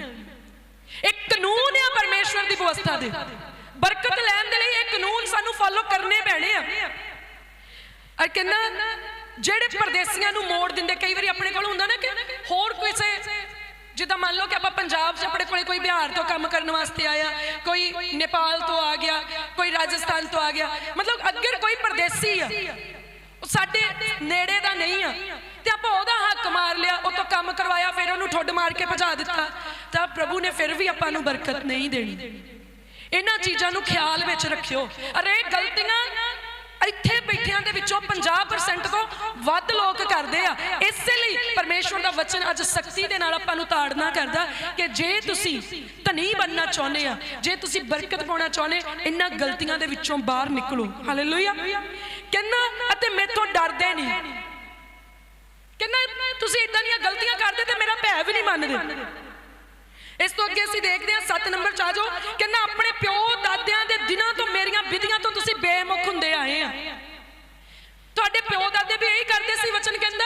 ਇੱਕ ਕਾਨੂੰਨ ਆ ਪਰਮੇਸ਼ਵਰ ਦੀ ਵਿਵਸਥਾ ਦੇ। ਬਰਕਤ ਲੈਣ ਦੇ ਲਈ ਇਹ ਕਾਨੂੰਨ ਸਾਨੂੰ ਫਾਲੋ ਕਰਨੇ ਪੈਣੇ ਆ। ਅਰ ਕਹਿੰਦਾ ਜਿਹੜੇ ਪਰਦੇਸੀਆਂ ਨੂੰ ਮੋੜ ਦਿੰਦੇ, ਕਈ ਵਾਰੀ ਆਪਣੇ ਕੋਲ ਹੁੰਦਾ ਨਾ ਕਿ ਹੋਰ ਕਿਸੇ ਜਿੱਦਾਂ ਮੰਨ ਲਓ ਕਿ ਆਪਾਂ ਪੰਜਾਬ 'ਚ ਆਪਣੇ ਕੋਲੇ ਕੋਈ ਬਿਹਾਰ ਤੋਂ ਕੰਮ ਕਰਨ ਵਾਸਤੇ ਆਇਆ ਕੋਈ ਨੇਪਾਲ ਤੋਂ ਆ ਗਿਆ, ਕੋਈ ਰਾਜਸਥਾਨ ਤੋਂ ਆ ਗਿਆ, ਮਤਲਬ ਅੱਗੇ ਕੋਈ ਪਰਦੇਸੀ ਆ, ਉਹ ਸਾਡੇ ਨੇੜੇ ਦਾ ਨਹੀਂ ਆ, ਤੇ ਆਪਾਂ ਉਹਦਾ ਹੱਕ ਮਾਰ ਲਿਆ, ਉਹ ਤੋਂ ਕੰਮ ਕਰਵਾਇਆ, ਫਿਰ ਉਹਨੂੰ ਠੁੱਡ ਮਾਰ ਕੇ ਭਜਾ ਦਿੱਤਾ, ਤਾਂ ਪ੍ਰਭੂ ਨੇ ਫਿਰ ਵੀ ਆਪਾਂ ਨੂੰ ਬਰਕਤ ਨਹੀਂ ਦੇਣੀ। ਇਹਨਾਂ ਚੀਜ਼ਾਂ ਨੂੰ ਖਿਆਲ ਵਿੱਚ ਰੱਖਿਓ। ਅਰੇ ਗਲਤੀਆਂ ਇੱਥੇ ਬੈਠਿਆਂ ਦੇ ਵਿੱਚੋਂ 50% ਤੋਂ ਵੱਧ ਲੋਕ ਕਰਦੇ ਆ। ਇਸੇ ਲਈ ਪਰਮੇਸ਼ਵਰ ਦਾ ਵਚਨ ਅੱਜ ਸਖਤੀ ਦੇ ਨਾਲ ਆਪਾਂ ਨੂੰ ਤਾੜਨਾ ਕਰਦਾ ਕਿ ਜੇ ਤੁਸੀਂ ਧਨੀ ਬੰਨਣਾ ਚਾਹੁੰਦੇ ਆ, ਜੇ ਤੁਸੀਂ ਬਰਕਤ ਪਾਉਣਾ ਚਾਹੁੰਦੇ ਇਹਨਾਂ ਗਲਤੀਆਂ ਦੇ ਵਿੱਚੋਂ ਬਾਹਰ ਨਿਕਲੋ। ਹਾਲੇਲੂਇਆ ਕਹਿੰਦਾ, ਅਤੇ ਮੇਥੋਂ ਡਰਦੇ ਨਹੀਂ। ਕਹਿੰਦਾ, ਤੁਸੀਂ ਇਦਾਂ ਦੀਆਂ ਗਲਤੀਆਂ ਕਰਦੇ ਤੇ ਮੇਰਾ ਭੈ ਵੀ ਨਹੀਂ ਮੰਨਦੇ। ਇਸ ਤੋਂ ਅੱਗੇ ਅਸੀਂ ਦੇਖਦੇ ਹਾਂ 7 ਨੰਬਰ ਚ ਆ ਜਾਓ ਕਹਿੰਦਾ ਆਪਣੇ ਪਿਓ, ਦਾਦਿਆਂ ਦੇ ਦਿਨਾਂ ਤੋਂ ਮੇਰੀਆਂ ਵਿਧੀਆਂ ਤੋਂ ਤੁਸੀਂ ਬੇਮੁਖ ਹੁੰਦੇ ਆਏ ਆ। ਤੁਹਾਡੇ ਪਿਓ, ਦਾਦੇ ਵੀ ਇਹੀ ਕਰਦੇ ਸੀ ਵਚਨ ਕਹਿੰਦਾ,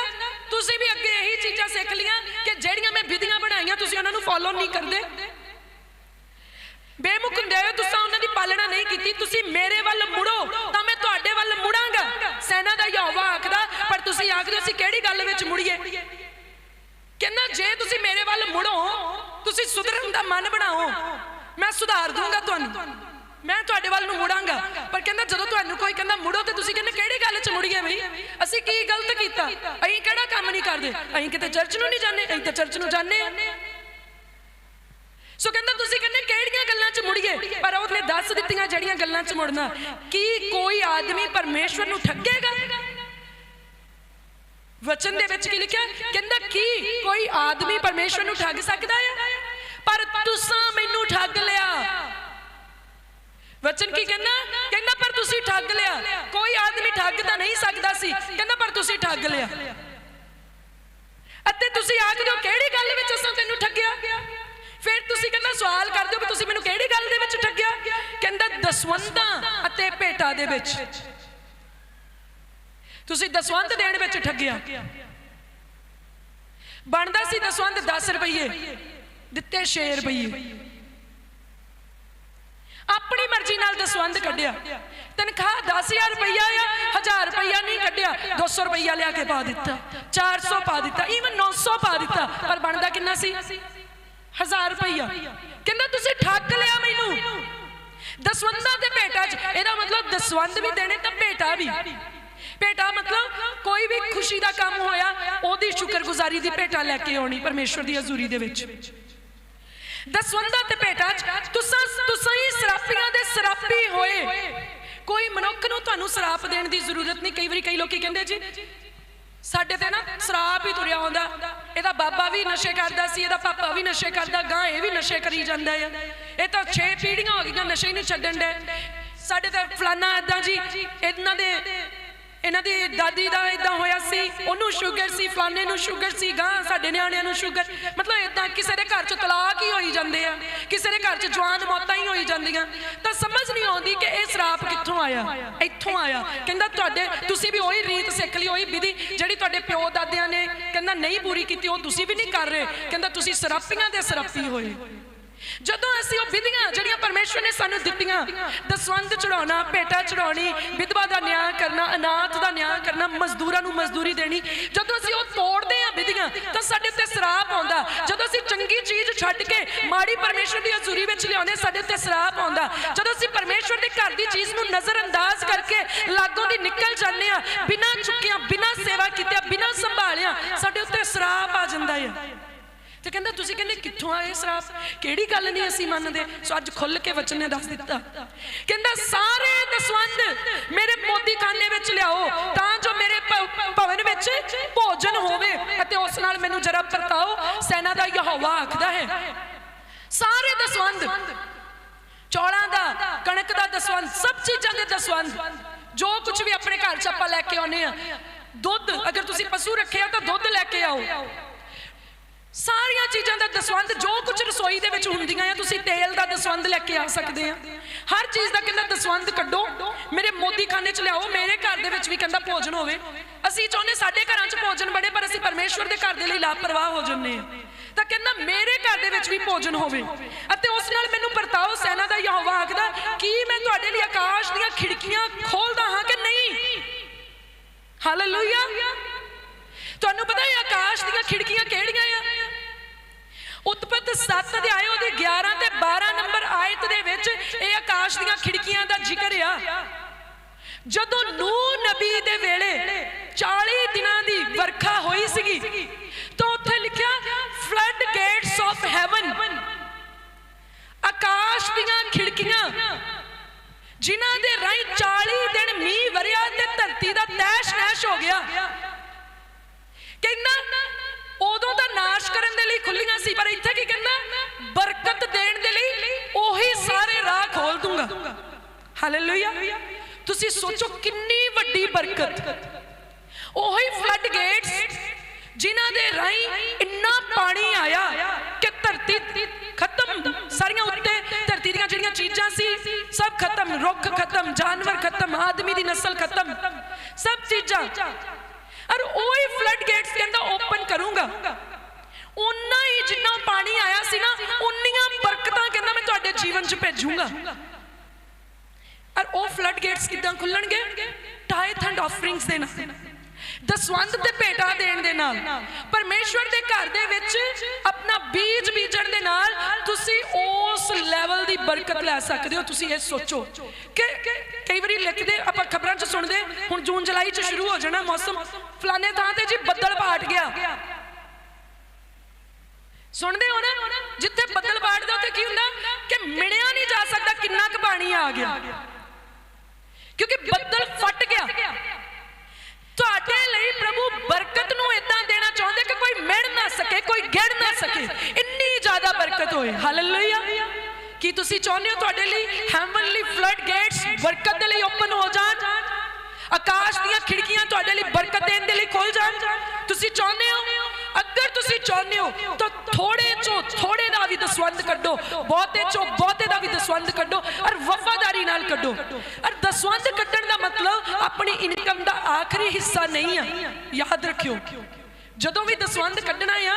ਤੁਸੀਂ ਵੀ ਅੱਗੇ ਇਹੀ ਚੀਜ਼ਾਂ ਸਿੱਖ ਲੀਆਂ ਕਿ ਜਿਹੜੀਆਂ ਮੈਂ ਵਿਧੀਆਂ ਬਣਾਈਆਂ, ਤੁਸੀਂ ਉਹਨਾਂ ਨੂੰ ਫੋਲੋ ਨਹੀਂ ਕਰਦੇ। ਬੇਮੁਖ ਹੁੰਦੇ ਆਏ ਤੁਸੀਂ ਉਹਨਾਂ ਦੀ ਪਾਲਣਾ ਨਹੀਂ ਕੀਤੀ, ਤੁਸੀਂ ਮੇਰੇ ਵੱਲ ਮੁੜੋ, ਤਾਂ ਮੈਂ ਤੁਹਾਡੇ ਵੱਲ ਮੁੜਾਂਗਾ। ਸੈਨਾ ਦਾ ਯਹੋਵਾ ਆਖਦਾ, ਪਰ ਤੁਸੀਂ ਆਖਦੇ ਹੋ, ਅਸੀਂ ਕਿਹੜੀ ਗੱਲ ਵਿੱਚ ਮੁੜੀਏ? ਕਹਿੰਦਾ, ਜੇ ਤੁਸੀਂ ਮੇਰੇ ਵੱਲ ਮੁੜੋ, ਤੁਸੀਂ ਸੁਧਰਨ ਦਾ ਮਨ ਬਣਾਓ। ਮੈਂ ਸੁਧਾਰ ਦੂੰਗਾ ਤੁਹਾਨੂੰ। ਮੈਂ ਤੁਹਾਡੇ ਵੱਲ ਨੂੰ ਮੁੜਾਂਗਾ। ਪਰ ਕਹਿੰਦਾ, ਜਦੋਂ ਤੁਹਾਨੂੰ ਕੋਈ ਕਹਿੰਦਾ ਮੁੜੋ, ਤੇ ਤੁਸੀਂ ਕਹਿੰਦੇ, ਕਿਹੜੀ ਗੱਲ 'ਚ ਮੁੜੀਏ ਬਈ? ਅਸੀਂ ਕੀ ਗਲਤ ਕੀਤਾ? ਅਸੀਂ ਕਿਹੜਾ ਕੰਮ ਨਹੀਂ ਕਰਦੇ? ਅਸੀਂ ਕਿਤੇ ਚਰਚ ਨੂੰ ਨਹੀਂ ਜਾਂਦੇ? ਅਸੀਂ ਤਾਂ ਚਰਚ ਨੂੰ ਜਾਂਦੇ ਆ ਸੋ ਕਹਿੰਦਾ, ਤੁਸੀਂ ਕਹਿੰਦੇ, ਕਿਹੜੀਆਂ ਗੱਲਾਂ 'ਚ ਮੁੜੀਏ? ਪਰ ਉਹਨੇ ਦੱਸ ਦਿੱਤੀਆਂ ਜਿਹੜੀਆਂ ਗੱਲਾਂ 'ਚ ਮੁੜਨਾ। ਕੀ ਕੋਈ ਆਦਮੀ ਪਰਮੇਸ਼ਵਰ ਨੂੰ ਠੱਗੇਗਾ? ਵਚਨ ਦੇ ਵਿੱਚ ਕੀ ਲਿਖਿਆ? ਕਹਿੰਦਾ, ਕੀ ਕੋਈ ਆਦਮੀ ਪਰਮੇਸ਼ਵਰ ਨੂੰ ਠੱਗ ਸਕਦਾ ਹੈ ਪਰ ਤੁਸਾਂ ਮੈਨੂੰ ਠੱਗ ਲਿਆ। ਵਚਨ ਕੀ ਕਹਿੰਦਾ? ਕਹਿੰਦਾ, ਪਰ ਤੁਸੀਂ ਠੱਗ ਲਿਆ। ਕੋਈ ਆਦਮੀ ਠੱਗ ਤਾਂ ਨਹੀਂ ਸਕਦਾ ਸੀ। ਕਹਿੰਦਾ, ਪਰ ਤੁਸੀਂ ਠੱਗ ਲਿਆ। ਅਤੇ ਤੁਸੀਂ ਆਖਦੇ ਹੋ ਕਿਹੜੀ ਗੱਲ ਵਿੱਚ ਅਸਾਂ ਤੈਨੂੰ ਠੱਗਿਆ? ਫਿਰ ਤੁਸੀਂ ਕਹਿੰਦਾ, ਸਵਾਲ ਕਰਦੇ ਹੋ ਵੀ ਤੁਸੀਂ ਮੈਨੂੰ ਕਿਹੜੀ ਗੱਲ ਦੇ ਵਿੱਚ ਠੱਗਿਆ? ਕਹਿੰਦਾ, ਦਸਵੰਦਾਂ ਅਤੇ ਭੇਟਾਂ ਦੇ ਵਿੱਚ। ਤੁਸੀਂ ਦਸਵੰਦ ਦੇਣ ਵਿੱਚ ਠੱਗਿਆ। ਬਣਦਾ ਸੀ ਦਸਵੰਦ 10 ਰੁਪਏ ਦਿੱਤੇ 6 ਰੁਪਏ ਆਪਣੀ ਮਰਜ਼ੀ ਨਾਲ ਦਸਵੰਦ ਕੱਢਿਆ। ਤਨਖਾਹ 10000 ਰੁਪਇਆ ਆ 1000 ਰੁਪਇਆ ਨਹੀਂ ਕੱਢਿਆ 200 ਰੁਪਇਆ ਲਿਆ ਕੇ ਪਾ ਦਿੱਤਾ 400 ਪਾ ਦਿੱਤਾ ਈਵਨ 900 ਪਾ ਦਿੱਤਾ, ਪਰ ਬਣਦਾ ਕਿੰਨਾ ਸੀ? 1000 ਰੁਪਇਆ ਕਹਿੰਦਾ, ਤੁਸੀਂ ਠੱਗ ਲਿਆ ਮੈਨੂੰ। ਦਸਵੰਦਾਂ ਤੇ ਭੇਟਾ ਚ, ਇਹਦਾ ਮਤਲਬ ਦਸਵੰਦ ਵੀ ਦੇਣੇ ਤਾਂ ਭੇਟਾ ਵੀ। ਭੇਟਾ ਮਤਲਬ ਕੋਈ ਵੀ ਖੁਸ਼ੀ ਦਾ ਕੰਮ ਹੋਇਆ, ਉਹਦੀ ਸ਼ੁਕਰਗੁਜ਼ਾਰੀ ਦੀ ਭੇਟਾ ਲੈ ਕੇ ਆਉਣੀ ਪਰਮੇਸ਼ਵਰ ਦੀ ਹਜ਼ੂਰੀ ਦੇ ਵਿੱਚ। ਦਸਵੰਦਾਂ ਤੇ ਭੇਟਾ ਚ ਤੁਸੀਂ ਹੀ ਸਰਾਪੀਆਂ ਦੇ ਸਰਾਪੀ ਹੋਏ। ਕੋਈ ਮਨੁੱਖ ਨੂੰ ਤੁਹਾਨੂੰ ਸਰਾਪ ਦੇਣ ਦੀ ਜ਼ਰੂਰਤ ਨਹੀਂ। ਕਈ ਵਾਰੀ ਕਈ ਲੋਕੀ ਕਹਿੰਦੇ ਜੀ, ਸਾਡੇ ਤੇ ਨਾ ਸਰਾਪ ਹੀ ਤੁਰਿਆ ਹੁੰਦਾ ਇਹਦਾ ਬਾਬਾ ਵੀ ਨਸ਼ੇ ਕਰਦਾ ਸੀ, ਇਹਦਾ ਪਾਪਾ ਵੀ ਨਸ਼ੇ ਕਰਦਾ ਗਾਂ ਇਹ ਵੀ ਨਸ਼ੇ ਕਰੀ ਜਾਂਦਾ ਆ। ਇਹ ਤਾਂ 6 ਪੀੜੀਆਂ ਹੋ ਗਈਆਂ, ਨਸ਼ੇ ਹੀ ਨਹੀਂ ਛੱਡਣ ਦੇ ਸਾਡੇ ਤੇ ਫਲਾਨਾ ਏਦਾਂ ਜੀ, ਇਹਨਾਂ ਦੇ ਇਹਨਾਂ ਦੀ ਦਾਦੀ ਦਾ ਇਦਾਂ ਹੋਇਆ ਸੀ, ਉਹਨੂੰ ਸ਼ੂਗਰ ਸੀ, ਫਲਾਣੇ ਨੂੰ ਸ਼ੂਗਰ ਸੀ, ਗਾਂ ਸਾਡੇ ਨਿਆਣਿਆਂ ਨੂੰ ਸ਼ੂਗਰ ਮਤਲਬ ਇਦਾਂ ਕਿਸੇ ਦੇ ਘਰ 'ਚ ਤਲਾਕ ਹੀ ਹੋਈ ਜਾਂਦੇ ਆ, ਕਿਸੇ ਦੇ ਘਰ 'ਚ ਜਵਾਨ ਮੌਤਾਂ ਹੀ ਹੋਈ ਜਾਂਦੀਆਂ। ਤਾਂ ਸਮਝ ਨਹੀਂ ਆਉਂਦੀ ਕਿ ਇਹ ਸਰਾਪ ਕਿੱਥੋਂ ਆਇਆ, ਇੱਥੋਂ ਆਇਆ। ਕਹਿੰਦਾ ਤੁਹਾਡੇ, ਤੁਸੀਂ ਵੀ ਉਹੀ ਰੀਤ ਸਿੱਖ ਲਈ, ਉਹੀ ਵਿਧੀ ਜਿਹੜੀ ਤੁਹਾਡੇ ਪਿਓ ਦਾਦਿਆਂ ਨੇ ਕਹਿੰਦਾ ਨਹੀਂ ਪੂਰੀ ਕੀਤੀ, ਉਹ ਤੁਸੀਂ ਵੀ ਨਹੀਂ ਕਰ ਰਹੇ। ਕਹਿੰਦਾ ਤੁਸੀਂ ਸਰਾਪੀਆਂ ਦੇ ਸਰਾਪੀ ਹੋਏ। ਜਦੋਂ ਅਸੀਂ ਉਹ ਵਿਧੀਆਂ ਜਿਹੜੀਆਂ ਪਰਮੇਸ਼ਵਰ ਨੇ ਸਾਨੂੰ ਦਿੱਤੀਆਂ ਦਸਵੰਦ ਚੜਾਉਣਾ ਭੇਟਾ ਚੜਾਉਣੀ ਵਿਧਵਾ ਦਾ ਨਿਆਂ ਕਰਨਾ, ਅਨਾਥ ਦਾ ਨਿਆਂ ਕਰਨਾ, ਮਜ਼ਦੂਰਾਂ ਨੂੰ ਮਜ਼ਦੂਰੀ ਦੇਣੀ, ਜਦੋਂ ਅਸੀਂ ਉਹ ਤੋੜਦੇ ਆ ਵਿਧੀਆਂ, ਤਾਂ ਸਾਡੇ ਉੱਤੇ ਸਰਾਪ ਆਉਂਦਾ। ਜਦੋਂ ਅਸੀਂ ਚੰਗੀ ਚੀਜ਼ ਛੱਡ ਕੇ ਮਾੜੀ ਪਰਮੇਸ਼ਵਰ ਦੀ ਹਜ਼ੂਰੀ ਵਿੱਚ ਲਿਆਉਂਦੇ ਸਾਡੇ ਉੱਤੇ ਸਰਾਪ ਆਉਂਦਾ। ਜਦੋਂ ਅਸੀਂ ਪਰਮੇਸ਼ਵਰ ਦੇ ਘਰ ਦੀ ਚੀਜ਼ ਨੂੰ ਨਜ਼ਰ ਅੰਦਾਜ਼ ਕਰਕੇ ਲਾਗੋਂ ਦੀ ਨਿਕਲ ਜਾਂਦੇ ਆ ਬਿਨਾਂ ਚੁੱਕਿਆ, ਬਿਨਾਂ ਸੇਵਾ ਕੀਤਿਆ, ਬਿਨਾਂ ਸੰਭਾਲਿਆ, ਸਾਡੇ ਉੱਤੇ ਸਰਾਪ ਆ ਜਾਂਦਾ ਹੈ। ਤੇ ਕਹਿੰਦਾ, ਤੁਸੀਂ ਕਹਿੰਦੇ ਕਿੱਥੋਂ ਆਏ ਸਰਾਪ ਕਿਹੜੀ ਗੱਲ ਨਹੀਂ ਅਸੀਂ ਮੰਨਦੇ? ਸੋ ਅੱਜ ਖੁੱਲ ਕੇ ਵਚਨ ਨੇ ਦੱਸ ਦਿੱਤਾ। ਕਹਿੰਦਾ, ਸਾਰੇ ਦਸਵੰਦ ਮੇਰੇ ਮੋਦੀ ਖਾਨੇ ਵਿੱਚ ਲਿਆਓ, ਤਾਂ ਜੋ ਮੇਰੇ ਭਵਨ ਵਿੱਚ ਭੋਜਨ ਹੋਵੇ ਅਤੇ ਉਸ ਨਾਲ ਮੈਨੂੰ ਜਰਾ ਪਰਤਾਓ, ਸੈਨਾ ਦਾ ਯਹੋਵਾ ਆਖਦਾ ਹੈ। ਸਾਰੇ ਦਸਵੰਦ ਚੌਲਾਂ ਦਾ, ਕਣਕ ਦਾ ਦਸਵੰਦ ਸਭ ਚੀਜ਼ਾਂ ਦੇ ਦਸਵੰਦ ਜੋ ਕੁਝ ਵੀ ਆਪਣੇ ਘਰ ਚ ਆਪਾਂ ਲੈ ਕੇ ਆਉਨੇ ਆ ਦੁੱਧ, ਅਗਰ ਤੁਸੀਂ ਪਸ਼ੂ ਰੱਖਿਆ ਤਾਂ ਦੁੱਧ ਲੈ ਕੇ ਆਓ। ਚੀਜ਼ਾਂ ਦਾ ਦਸਵੰਦ ਜੋ ਕੁਝ ਰਸੋਈ ਦੇ ਵਿੱਚ ਹੁੰਦੀਆਂ ਆ, ਤੁਸੀਂ ਤੇਲ ਦਾ ਦਸਵੰਦ ਲੈ ਕੇ ਆ ਸਕਦੇ ਆ। ਹਰ ਚੀਜ਼ ਦਾ ਕਹਿੰਦਾ ਦਸਵੰਦ ਕੱਢੋ। ਮੇਰੇ ਮੋਦੀ ਖਾਨੇ ਚ ਲਿਆਓ, ਮੇਰੇ ਘਰ ਦੇ ਵਿੱਚ ਵੀ ਕਹਿੰਦਾ ਭੋਜਨ ਹੋਵੇ। ਅਸੀਂ ਚਾਹੁੰਦੇ ਸਾਡੇ ਘਰਾਂ 'ਚ ਭੋਜਨ ਬਣੇ ਪਰ ਅਸੀਂ ਪਰਮੇਸ਼ਵਰ ਦੇ ਘਰ ਦੇ ਲਈ ਲਾਪਰਵਾਹ ਹੋ ਜੰਨੇ ਆ। ਤਾਂ ਕਹਿੰਦਾ ਮੇਰੇ ਘਰ ਦੇ ਵਿੱਚ ਵੀ ਭੋਜਨ ਹੋਵੇ। ਅਤੇ ਉਸ ਨਾਲ ਮੈਨੂੰ ਪਰਤਾਓ ਸੈਨਾ ਦਾ ਯਹੋਵਾ ਆਖਦਾ, ਕੀ ਮੈਂ ਤੁਹਾਡੇ ਲਈ ਆਕਾਸ਼ ਦੀਆਂ ਖਿੜਕੀਆਂ ਖੋਲਦਾ ਹਾਂ ਕਿ ਨਹੀਂ? ਹਾਲੇਲੂਇਆ ਤੁਹਾਨੂੰ ਪਤਾ ਹੈ ਆਕਾਸ਼ ਦੀਆਂ ਖਿੜਕੀਆਂ ਕਿਹੜੀਆਂ ਆ? ਉਤਪਤ 7 ਅਧਿਆਇ ਉਹਦੇ 11 ਤੇ 12 ਨੰਬਰ ਆਇਤ ਦੇ ਵਿੱਚ ਇਹ ਆਕਾਸ਼ ਦੀਆਂ ਖਿੜਕੀਆਂ ਦਾ ਜ਼ਿਕਰ ਆ। ਜਦੋਂ ਨੂਹ ਨਬੀ ਦੇ ਵੇਲੇ 40 ਦਿਨਾਂ ਦੀ ਵਰਖਾ ਹੋਈ ਸੀਗੀ, ਤਾਂ ਉੱਥੇ ਲਿਖਿਆ ਫਲੱਡ ਗੇਟਸ ਆਫ ਹੈਵਨ ਆਕਾਸ਼ ਦੀਆਂ ਖਿੜਕੀਆਂ, ਜਿਨ੍ਹਾਂ ਦੇ ਰਾਹੀਂ 40 ਦਿਨ ਮੀਂਹ ਵਰਿਆ ਤੇ ਧਰਤੀ ਦਾ ਤੈਸ਼ ਨੈਸ਼ ਹੋ ਗਿਆ। ਕਹਿੰਦਾ ਉਦੋਂ ਤਾਂ ਨਾਸ਼ ਕਰਨ ਦੇ ਲਈ ਖੁੱਲੀਆਂ ਸੀ, ਪਰ ਇੱਥੇ ਕੀ ਕਹਿੰਦਾ? ਬਰਕਤ ਦੇਣ ਦੇ ਲਈ ਉਹੀ ਸਾਰੇ ਰਾਹ ਖੋਲ ਦੂੰਗਾ। ਹਾਲੇਲੂਇਆ ਤੁਸੀਂ ਸੋਚੋ ਕਿੰਨੀ ਵੱਡੀ ਬਰਕਤ। ਉਹੀ ਫਲੱਡ ਗੇਟਸ ਜਿਨ੍ਹਾਂ ਦੇ ਰਾਹੀਂ ਇੰਨਾ ਪਾਣੀ ਆਇਆ ਕਿ ਧਰਤੀ ਖਤਮ। ਸਾਰੀਆਂ ਉੱਤੇ ਧਰਤੀ ਦੀਆਂ ਜਿਹੜੀਆਂ ਚੀਜ਼ਾਂ ਸੀ, ਸਭ ਖਤਮ। ਰੁੱਖ ਖਤਮ, ਜਾਨਵਰ ਖਤਮ, ਆਦਮੀ ਦੀ ਨਸਲ ਖਤਮ। ਸਭ ਚੀਜ਼ਾਂ ਔਰ ਉਹੀ ਫਲੱਡ ਗੇਟਸ ਕਹਿੰਦਾ ਓਪਨ ਕਰੂੰਗਾ। ਉਨਾ ਹੀ ਜਿੰਨਾ ਪਾਣੀ ਆਇਆ ਸੀ ਨਾ ਉਨੀਆਂ ਬਰਕਤਾਂ ਕਹਿੰਦਾ ਮੈਂ ਤੁਹਾਡੇ ਜੀਵਨ 'ਚ ਭੇਜੂੰਗਾ। ਔਰ ਉਹ ਫਲੱਡ ਗੇਟਸ ਕਿਦਾਂ ਖੁੱਲਣਗੇ? ਟਾਈਥ ਐਂਡ ਆਫਰਿੰਗਸ ਦੇ ਨਾਲ ਦਸਵੰਦ ਤੇ ਭੇਟਾ ਦੇਣ ਦੇ ਨਾਲ। ਪਰਮੇਸ਼ਵਰ ਦੇ ਘਰ ਦੇ ਵਿੱਚ ਆਪਣਾ ਬੀਜ ਬੀਜਣ ਦੇ ਨਾਲ ਤੁਸੀਂ ਉਸ ਲੈਵਲ ਦੀ ਬਰਕਤ ਲੈ ਸਕਦੇ ਹੋ। ਤੁਸੀਂ ਇਹ ਸੋਚੋ ਕਿ ਕਈ ਵਾਰੀ ਲਿਖਦੇ, ਆਪਾਂ ਖਬਰਾਂ 'ਚ ਸੁਣਦੇ, ਹੁਣ ਜੂਨ ਜੁਲਾਈ 'ਚ ਸ਼ੁਰੂ ਹੋ ਜਾਣਾ ਮੌਸਮ। ਫਲਾਣੇ ਥਾਂ ਤੇ ਜੀ ਬੱਦਲ ਪਾਟ ਗਿਆ। ਸੁਣਦੇ ਹੋ ਨਾ? ਜਿੱਥੇ ਬੱਦਲ ਪਾਟਦਾ ਉੱਥੇ ਕੀ ਹੁੰਦਾ ਕਿ ਮਿਣਿਆ ਨਹੀਂ ਜਾ ਸਕਦਾ, ਕਿੰਨਾ ਕੁ ਪਾਣੀ ਆ ਗਿਆ। ਕਿਉਂਕਿ ਬੱਦਲ ਫਟ ਗਿਆ। ਤੁਹਾਡੇ ਲਈ ਪ੍ਰਭੂ ਬਰਕਤ ਨੂੰ ਇਦਾਂ ਦੇਣਾ ਚਾਹੁੰਦੇ ਕਿ ਕੋਈ ਮਿਣ ਨਾ ਸਕੇ, ਕੋਈ ਗਿਣ ਨਾ ਸਕੇ। ਇੰਨੀ ਜ਼ਿਆਦਾ ਬਰਕਤ ਹੋਏ। ਹਾਲੇਲੂਇਆ ਕੀ ਤੁਸੀਂ ਚਾਹੁੰਦੇ ਹੋ ਤੁਹਾਡੇ ਲਈ ਹੈਵਨਲੀ ਫਲੱਡ ਗੇਟਸ ਬਰਕਤ ਦੇ ਲਈ ਓਪਨ ਹੋ ਜਾਣ? ਆਕਾਸ਼ ਦੀਆਂ ਖਿੜਕੀਆਂ ਤੁਹਾਡੇ ਲਈ ਬਰਕਤ ਦੇਣ ਦੇ ਲਈ ਖੁੱਲ ਜਾਣ? ਤੁਸੀਂ ਚਾਹੁੰਦੇ ਹੋ ਅਗਰ ਤੁਸੀਂ ਚਾਹੁੰਦੇ ਹੋ, ਤਾਂ ਥੋੜੇ ਚੋਂ ਥੋੜੇ ਦਾ ਵੀ ਦਸਵੰਦ ਕੱਢੋ, ਬਹੁਤੇ ਚੋਂ ਬਹੁਤੇ ਦਾ ਵੀ ਦਸਵੰਦ ਕੱਢੋ ਔਰ ਵਫਾਦਾਰੀ ਨਾਲ ਕੱਢੋ। ਔਰ ਦਸਵੰਦ ਕੱਢਣ ਦਾ ਮਤਲਬ ਆਪਣੀ ਇਨਕਮ ਦਾ ਆਖਰੀ ਹਿੱਸਾ ਨਹੀਂ ਆ। ਯਾਦ ਰੱਖਿਓ, ਜਦੋਂ ਵੀ ਦਸਵੰਦ ਕੱਢਣਾ ਆ,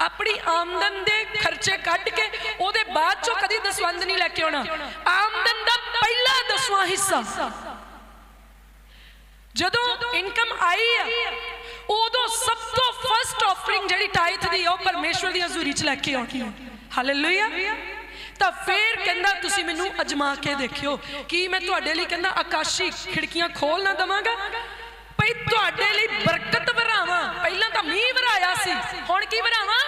ਆਪਣੀ ਆਮਦਨ ਦੇ ਖਰਚੇ ਕੱਢ ਕੇ ਉਹਦੇ ਬਾਅਦ ਚੋਂ ਕਦੀ ਦਸਵੰਦ ਨਹੀਂ ਲੈ ਕੇ ਆਉਣਾ। ਆਮਦਨ ਦਾ ਪਹਿਲਾ ਦਸਵਾਂ ਹਿੱਸਾ। ਜਦੋਂ ਇਨਕਮ ਆਈ ਆ ਉਦੋਂ ਸਭ ਤੋਂ ਫਸਟ ਆਫਰਿੰਗ ਜਿਹੜੀ ਟਾਈਥ ਦੀ ਉਹ ਪਰਮੇਸ਼ਵਰ ਦੀ ਹਜ਼ੂਰੀ 'ਚ ਲੈ ਕੇ ਆਉਣੀ ਆ। ਹਾਲੇਲੂਇਆ ਤਾਂ ਫੇਰ ਕਹਿੰਦਾ, ਤੁਸੀਂ ਮੈਨੂੰ ਅਜਮਾ ਕੇ ਦੇਖਿਓ। ਕੀ ਮੈਂ ਤੁਹਾਡੇ ਲਈ ਕਹਿੰਦਾ, ਆਕਾਸ਼ੀ ਖਿੜਕੀਆਂ ਖੋਲ ਨਾ ਦਵਾਂਗਾ? ਭਈ ਤੁਹਾਡੇ ਲਈ ਬਰਕਤ ਵਰਾਵਾਂ ਪਹਿਲਾਂ ਤਾਂ ਮੀਂਹ ਵਰਾਇਆ ਸੀ, ਹੁਣ ਕੀ ਵਰਾਵਾਂ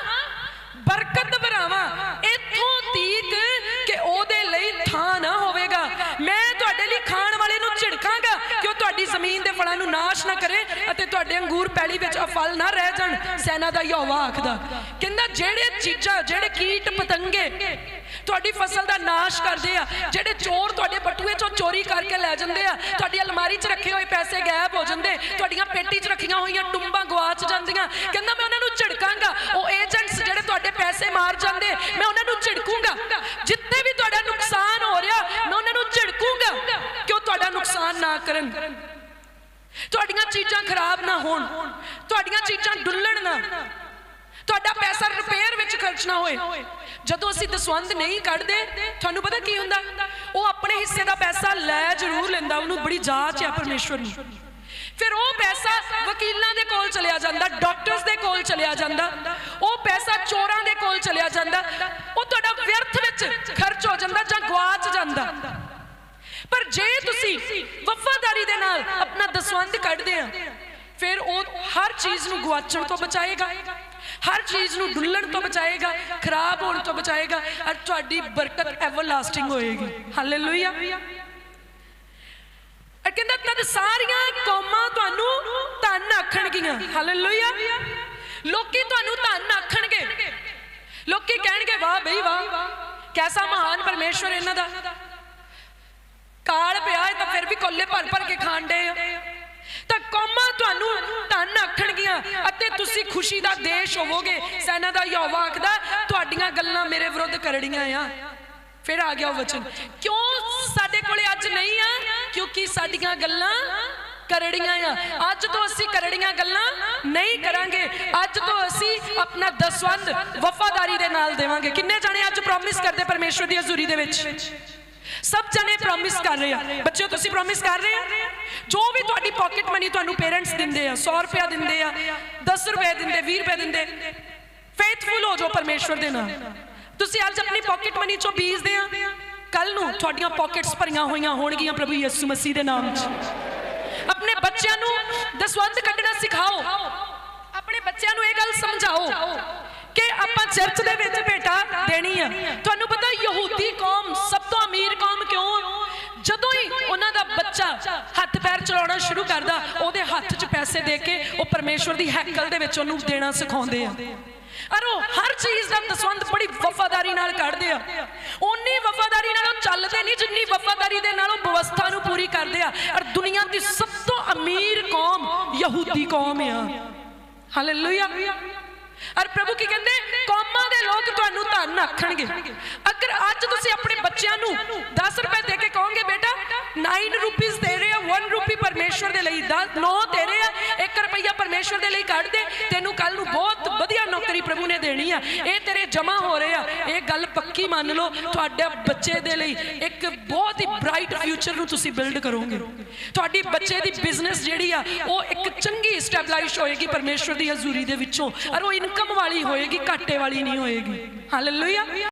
ਬਰਕਤ ਵਰਾਵਾਂ ਇੱਥੋਂ ਤੀਕ ਕਿ ਉਹਦੇ ਲਈ ਥਾਂ ਨਾ ਹੋਵੇਗਾ। ਮੈਂ ਤੁਹਾਡੇ ਲਈ ਖਾਣ ਵਾਲੇ ਨੂੰ ਝਿੜਕਾਂਗਾ। ਜ਼ਮੀਨ ਦੇ ਫਲਾਂ ਨੂੰ ਨਾਸ਼ ਨਾ ਕਰੇ ਅਤੇ ਤੁਹਾਡੇ ਅੰਗੂਰ ਪੈਲੀ ਵਿੱਚ ਅਫਲ ਨਾ ਰਹਿ ਜਾਣ, ਸੈਨਾ ਦਾ ਯਹੋਵਾ ਆਖਦਾ। ਕਹਿੰਦਾ, ਜਿਹੜੇ ਚੀਜ਼ਾਂ, ਜਿਹੜੇ ਕੀਟ ਪਤੰਗੇ ਤੁਹਾਡੀ ਫਸਲ ਦਾ ਨਾਸ਼ ਕਰਦੇ ਆ, ਜਿਹੜੇ ਚੋਰ ਤੁਹਾਡੇ ਬਟੂਏ ਚੋਂ ਚੋਰੀ ਕਰਕੇ ਲੈ ਜਾਂਦੇ ਆ, ਤੁਹਾਡੀ ਅਲਮਾਰੀ 'ਚ ਰੱਖੇ ਹੋਏ ਪੈਸੇ ਗਾਇਬ ਹੋ ਜਾਂਦੇ, ਤੁਹਾਡੀਆਂ ਪੇਟੀ 'ਚ ਰੱਖੀਆਂ ਹੋਈਆਂ ਟੁੰਬਾਂ ਗਵਾਚ ਜਾਂਦੀਆਂ। ਕਹਿੰਦਾ, ਮੈਂ ਉਹਨਾਂ ਨੂੰ ਝਿੜਕਾਂਗਾ, ਉਹ ਏਜੰਟਸ ਜਿਹੜੇ ਤੁਹਾਡੇ ਪੈਸੇ ਮਾਰ ਜਾਂਦੇ, ਮੈਂ ਉਹਨਾਂ ਨੂੰ ਝਿੜਕੂੰਗਾ। ਜਿੱਥੇ ਵੀ ਤੁਹਾਡਾ ਨੁਕਸਾਨ ਹੋ ਰਿਹਾ, ਮੈਂ ਉਹਨਾਂ ਨੂੰ ਝਿੜਕੂੰਗਾ ਕਿ ਉਹ ਤੁਹਾਡਾ ਨੁਕਸਾਨ ਨਾ ਕਰਨ? ਤੁਹਾਡੀਆਂ ਚੀਜ਼ਾਂ ਖਰਾਬ ਨਾ ਹੋਣ, ਤੁਹਾਡੀਆਂ ਚੀਜ਼ਾਂ ਡੁੱਲਣ ਨਾ। ਤੁਹਾਡਾ ਪੈਸਾ ਰਿਪੇਅਰ ਵਿੱਚ ਖਰਚ ਹੋਏ। ਜਦੋਂ ਅਸੀਂ ਦਸਵੰਦ ਨਹੀਂ ਕੱਢਦੇ, ਤੁਹਾਨੂੰ ਪਤਾ ਕੀ ਹੁੰਦਾ? ਉਹ ਆਪਣੇ ਹਿੱਸੇ ਦਾ ਪੈਸਾ ਲੈ ਜ਼ਰੂਰ ਲੈਂਦਾ, ਉਹਨੂੰ ਬੜੀ ਜਾਚ ਹੈ ਪਰਮੇਸ਼ਵਰ ਨੂੰ। ਫਿਰ ਉਹ ਪੈਸਾ ਵਕੀਲਾਂ ਦੇ ਕੋਲ ਚਲਿਆ ਜਾਂਦਾ, ਡਾਕਟਰਸ ਦੇ ਕੋਲ ਚਲਿਆ ਜਾਂਦਾ, ਉਹ ਪੈਸਾ ਚੋਰਾਂ ਦੇ ਕੋਲ ਚਲਿਆ ਜਾਂਦਾ, ਉਹ ਤੁਹਾਡਾ ਵਿਅਰਥ ਵਿੱਚ ਖਰਚ ਹੋ ਜਾਂਦਾ ਜਾਂ ਗਵਾਚ ਜਾਂਦਾ। ਪਰ ਜੇ ਤੁਸੀਂ ਵਫਾਦਾਰੀ ਦੇ ਨਾਲ ਆਪਣਾ ਦਸਵੰਦ ਕੱਢਦੇ ਆ, ਫਿਰ ਉਹ ਹਰ ਚੀਜ਼ ਨੂੰ ਗਵਾਚਣ ਤੋਂ ਬਚਾਏਗਾ, ਹਰ ਚੀਜ਼ ਨੂੰ ਡੁੱਲਣ ਤੋਂ ਬਚਾਏਗਾ, ਖਰਾਬ ਹੋਣ ਤੋਂ ਬਚਾਏਗਾ, ਔਰ ਤੁਹਾਡੀ ਬਰਕਤ ਐਵਰਲਾਸਟਿੰਗ ਹੋਏਗੀ। ਹਾਲੇਲੂਇਆ ਇਹ ਕਹਿੰਦਾ, ਤਦ ਸਾਰੀਆਂ ਕੌਮਾਂ ਤੁਹਾਨੂੰ ਧੰਨ ਆਖਣਗੀਆਂ। ਹਾਲੇਲੂਇਆ ਲੋਕੀ ਤੁਹਾਨੂੰ ਧੰਨ ਆਖਣਗੇ। ਲੋਕੀ ਕਹਿਣਗੇ, ਵਾਹ ਬਈ, ਵਾਹ। ਕੈਸਾ ਮਹਾਨ ਪਰਮੇਸ਼ਵਰ ਇਹਨਾਂ ਦਾ। ਕਾਲ ਪਿਆ ਹੈ ਤਾਂ ਫਿਰ ਵੀ ਕੋਲੇ ਭਰ ਭਰ ਕੇ ਖਾਂਦੇ ਆ ਤਾਂ ਕੌਮਾਂ ਤੁਹਾਨੂੰ ਧੰਨ ਆਖਣਗੀਆਂ ਅਤੇ ਤੁਸੀਂ ਖੁਸ਼ੀ ਦਾ ਦੇਸ਼ ਹੋਵੋਗੇ। ਸੈਨਾ ਦਾ ਯਹੋਵਾ ਆਖਦਾ, ਤੁਹਾਡੀਆਂ ਗੱਲਾਂ ਮੇਰੇ ਵਿਰੁੱਧ ਕਰੜੀਆਂ ਆ। ਫਿਰ ਆ ਗਿਆ ਉਹ ਵਚਨ। ਕਿਉਂ ਸਾਡੇ ਕੋਲੇ ਅੱਜ ਨਹੀਂ ਆ? ਕਿਉਂਕਿ ਸਾਡੀਆਂ ਗੱਲਾਂ ਕਰੜੀਆਂ ਆ। ਅੱਜ ਤੋਂ ਅਸੀਂ ਕਰੜੀਆਂ ਗੱਲਾਂ ਨਹੀਂ ਕਰਾਂਗੇ। ਅੱਜ ਤੋਂ ਅਸੀਂ ਆਪਣਾ ਦਸਵੰਦ ਵਫਾਦਾਰੀ ਦੇ ਨਾਲ ਦੇਵਾਂਗੇ। ਕਿੰਨੇ ਜਣੇ ਅੱਜ ਪ੍ਰੋਮਿਸ ਕਰਦੇ ਪਰਮੇਸ਼ਵਰ ਦੀ ਹਜ਼ੂਰੀ ਦੇ ਵਿੱਚ? ਸਭ ਜਣੇ ਪ੍ਰੋਮਿਸ ਕਰ ਰਹੇ ਆ। ਬੱਚਿਓ ਤੁਸੀਂ ਪ੍ਰੋਮਿਸ ਕਰ ਰਹੇ ਆ? ਜੋ ਵੀ ਤੁਹਾਡੀ ਪਾਕਟ ਮਨੀ ਤੁਹਾਨੂੰ ਪੇਰੈਂਟਸ ਦਿੰਦੇ ਆ 100 ਰੁਪਿਆ ਦਿੰਦੇ ਆ 10 ਰੁਪਏ ਦਿੰਦੇ 20 ਰੁਪਏ ਦਿੰਦੇ ਫੇਥਫੁਲ ਹੋ ਜਾਓ ਪਰਮੇਸ਼ਵਰ ਦੇ ਨਾਲ। ਤੁਸੀਂ ਅੱਜ ਆਪਣੀ ਪਾਕਟ ਮਨੀ ਚੋਂ ਬੀਜਦੇ ਆ। ਕੱਲ ਨੂੰ ਤੁਹਾਡੀਆਂ ਪਾਕਟਸ ਭਰੀਆਂ ਹੋਈਆਂ ਹੋਣਗੀਆਂ ਪ੍ਰਭੂ ਯਿਸੂ ਮਸੀਹ ਦੇ ਨਾਮ 'ਚ। ਆਪਣੇ ਬੱਚਿਆਂ ਨੂੰ ਦਸਵੰਦ ਕੱਢਣਾ ਸਿਖਾਓ। ਆਪਣੇ ਬੱਚਿਆਂ ਨੂੰ ਇਹ ਗੱਲ ਸਮਝਾਓ ਕਿ ਆਪਾਂ ਚਰਚ ਦੇ ਵਿੱਚ ਬੇਟਾ ਦੇਣੀ ਆ। ਤੁਹਾਨੂੰ ਪਤਾ ਯਹੂਦੀ ਕੌਮ ਸਭ ਤੋਂ ਅਮੀਰ ਕੌਮ ਕਿਉਂ ਜਦੋਂ ਹੀ ਉਹਨਾਂ ਦਾ ਬੱਚਾ ਹੱਥ ਪੈਰ ਚਲਾਉਣਾ ਸ਼ੁਰੂ ਕਰਦਾ, ਉਹਦੇ ਹੱਥ 'ਚ ਪੈਸੇ ਦੇ ਕੇ ਉਹ ਪਰਮੇਸ਼ਵਰ ਦੀ ਹੈਕਲ ਦੇ ਵਿੱਚ ਉਹਨੂੰ ਦੇਣਾ ਸਿਖਾਉਂਦੇ ਆ। ਅਰ ਉਹ ਹਰ ਚੀਜ਼ ਦਾ ਦਸਵੰਦ ਬੜੀ ਵਫਾਦਾਰੀ ਨਾਲ ਕੱਢਦੇ ਆ। ਓਨੀ ਵਫਾਦਾਰੀ ਨਾਲ ਉਹ ਚੱਲਦੇ ਨਹੀਂ, ਜਿੰਨੀ ਵਫਾਦਾਰੀ ਦੇ ਨਾਲ ਉਹ ਵਿਵਸਥਾ ਨੂੰ ਪੂਰੀ ਕਰਦੇ ਆ। ਔਰ ਦੁਨੀਆ ਦੀ ਸਭ ਤੋਂ ਅਮੀਰ ਕੌਮ ਯਹੂਦੀ ਕੌਮ ਆ। ਹਾਲੇਲੂਇਆ। ਔਰ ਪ੍ਰਭੂ ਕੀ ਕਹਿੰਦੇ? ਕੌਮਾਂ ਦੇ ਲੋਕ ਤੁਹਾਨੂੰ ਧੰਨ ਆਖਣਗੇ। ਅਗਰ ਅੱਜ ਤੁਸੀਂ ਆਪਣੇ ਬੱਚਿਆਂ ਨੂੰ 10 ਰੁਪਏ ਦੇ ਕੇ ਕਹੋਗੇ, ਬੇਟਾ 9 ਰੁਪੀਸ ਦੇ 1 ਰੁਪੀ ਪਰਮੇਸ਼ਵਰ ਦੇ ਲਈ 9 ਦੇ ਰਹੇ ਆ 1 ਰੁਪਈਆ ਪਰਮੇਸ਼ਵਰ ਦੇ ਲਈ ਕੱਢ ਦੇ, ਤੈਨੂੰ ਕੱਲ ਨੂੰ ਬਹੁਤ ਵਧੀਆ ਨੌਕਰੀ ਪ੍ਰਭੂ ਨੇ ਦੇਣੀ ਆ। ਇਹ ਤੇਰੇ ਜਮਾ ਹੋ ਰਹੇ ਆ। ਇਹ ਗੱਲ ਪੱਕੀ ਮੰਨ ਲਓ, ਤੁਹਾਡੇ ਬੱਚੇ ਦੇ ਲਈ ਇੱਕ ਬਹੁਤ ਹੀ ਬ੍ਰਾਈਟ ਫਿਊਚਰ ਨੂੰ ਤੁਸੀਂ ਬਿਲਡ ਕਰੋਗੇ। ਤੁਹਾਡੀ ਬੱਚੇ ਦੀ ਬਿਜ਼ਨਸ ਜਿਹੜੀ ਆ, ਉਹ ਇੱਕ ਚੰਗੀ ਸਟੈਬਲਾਈਸ਼ ਹੋਏਗੀ ਪਰਮੇਸ਼ਵਰ ਦੀ ਹਜ਼ੂਰੀ ਦੇ ਵਿੱਚੋਂ। ਔਰ ਉਹ ਇਨਕਮ ਵਾਲੀ ਹੋਏਗੀ, ਘਾਟੇ ਵਾਲੀ ਨਹੀਂ ਹੋਏਗੀ। ਹਾਲੇਲੂਇਆ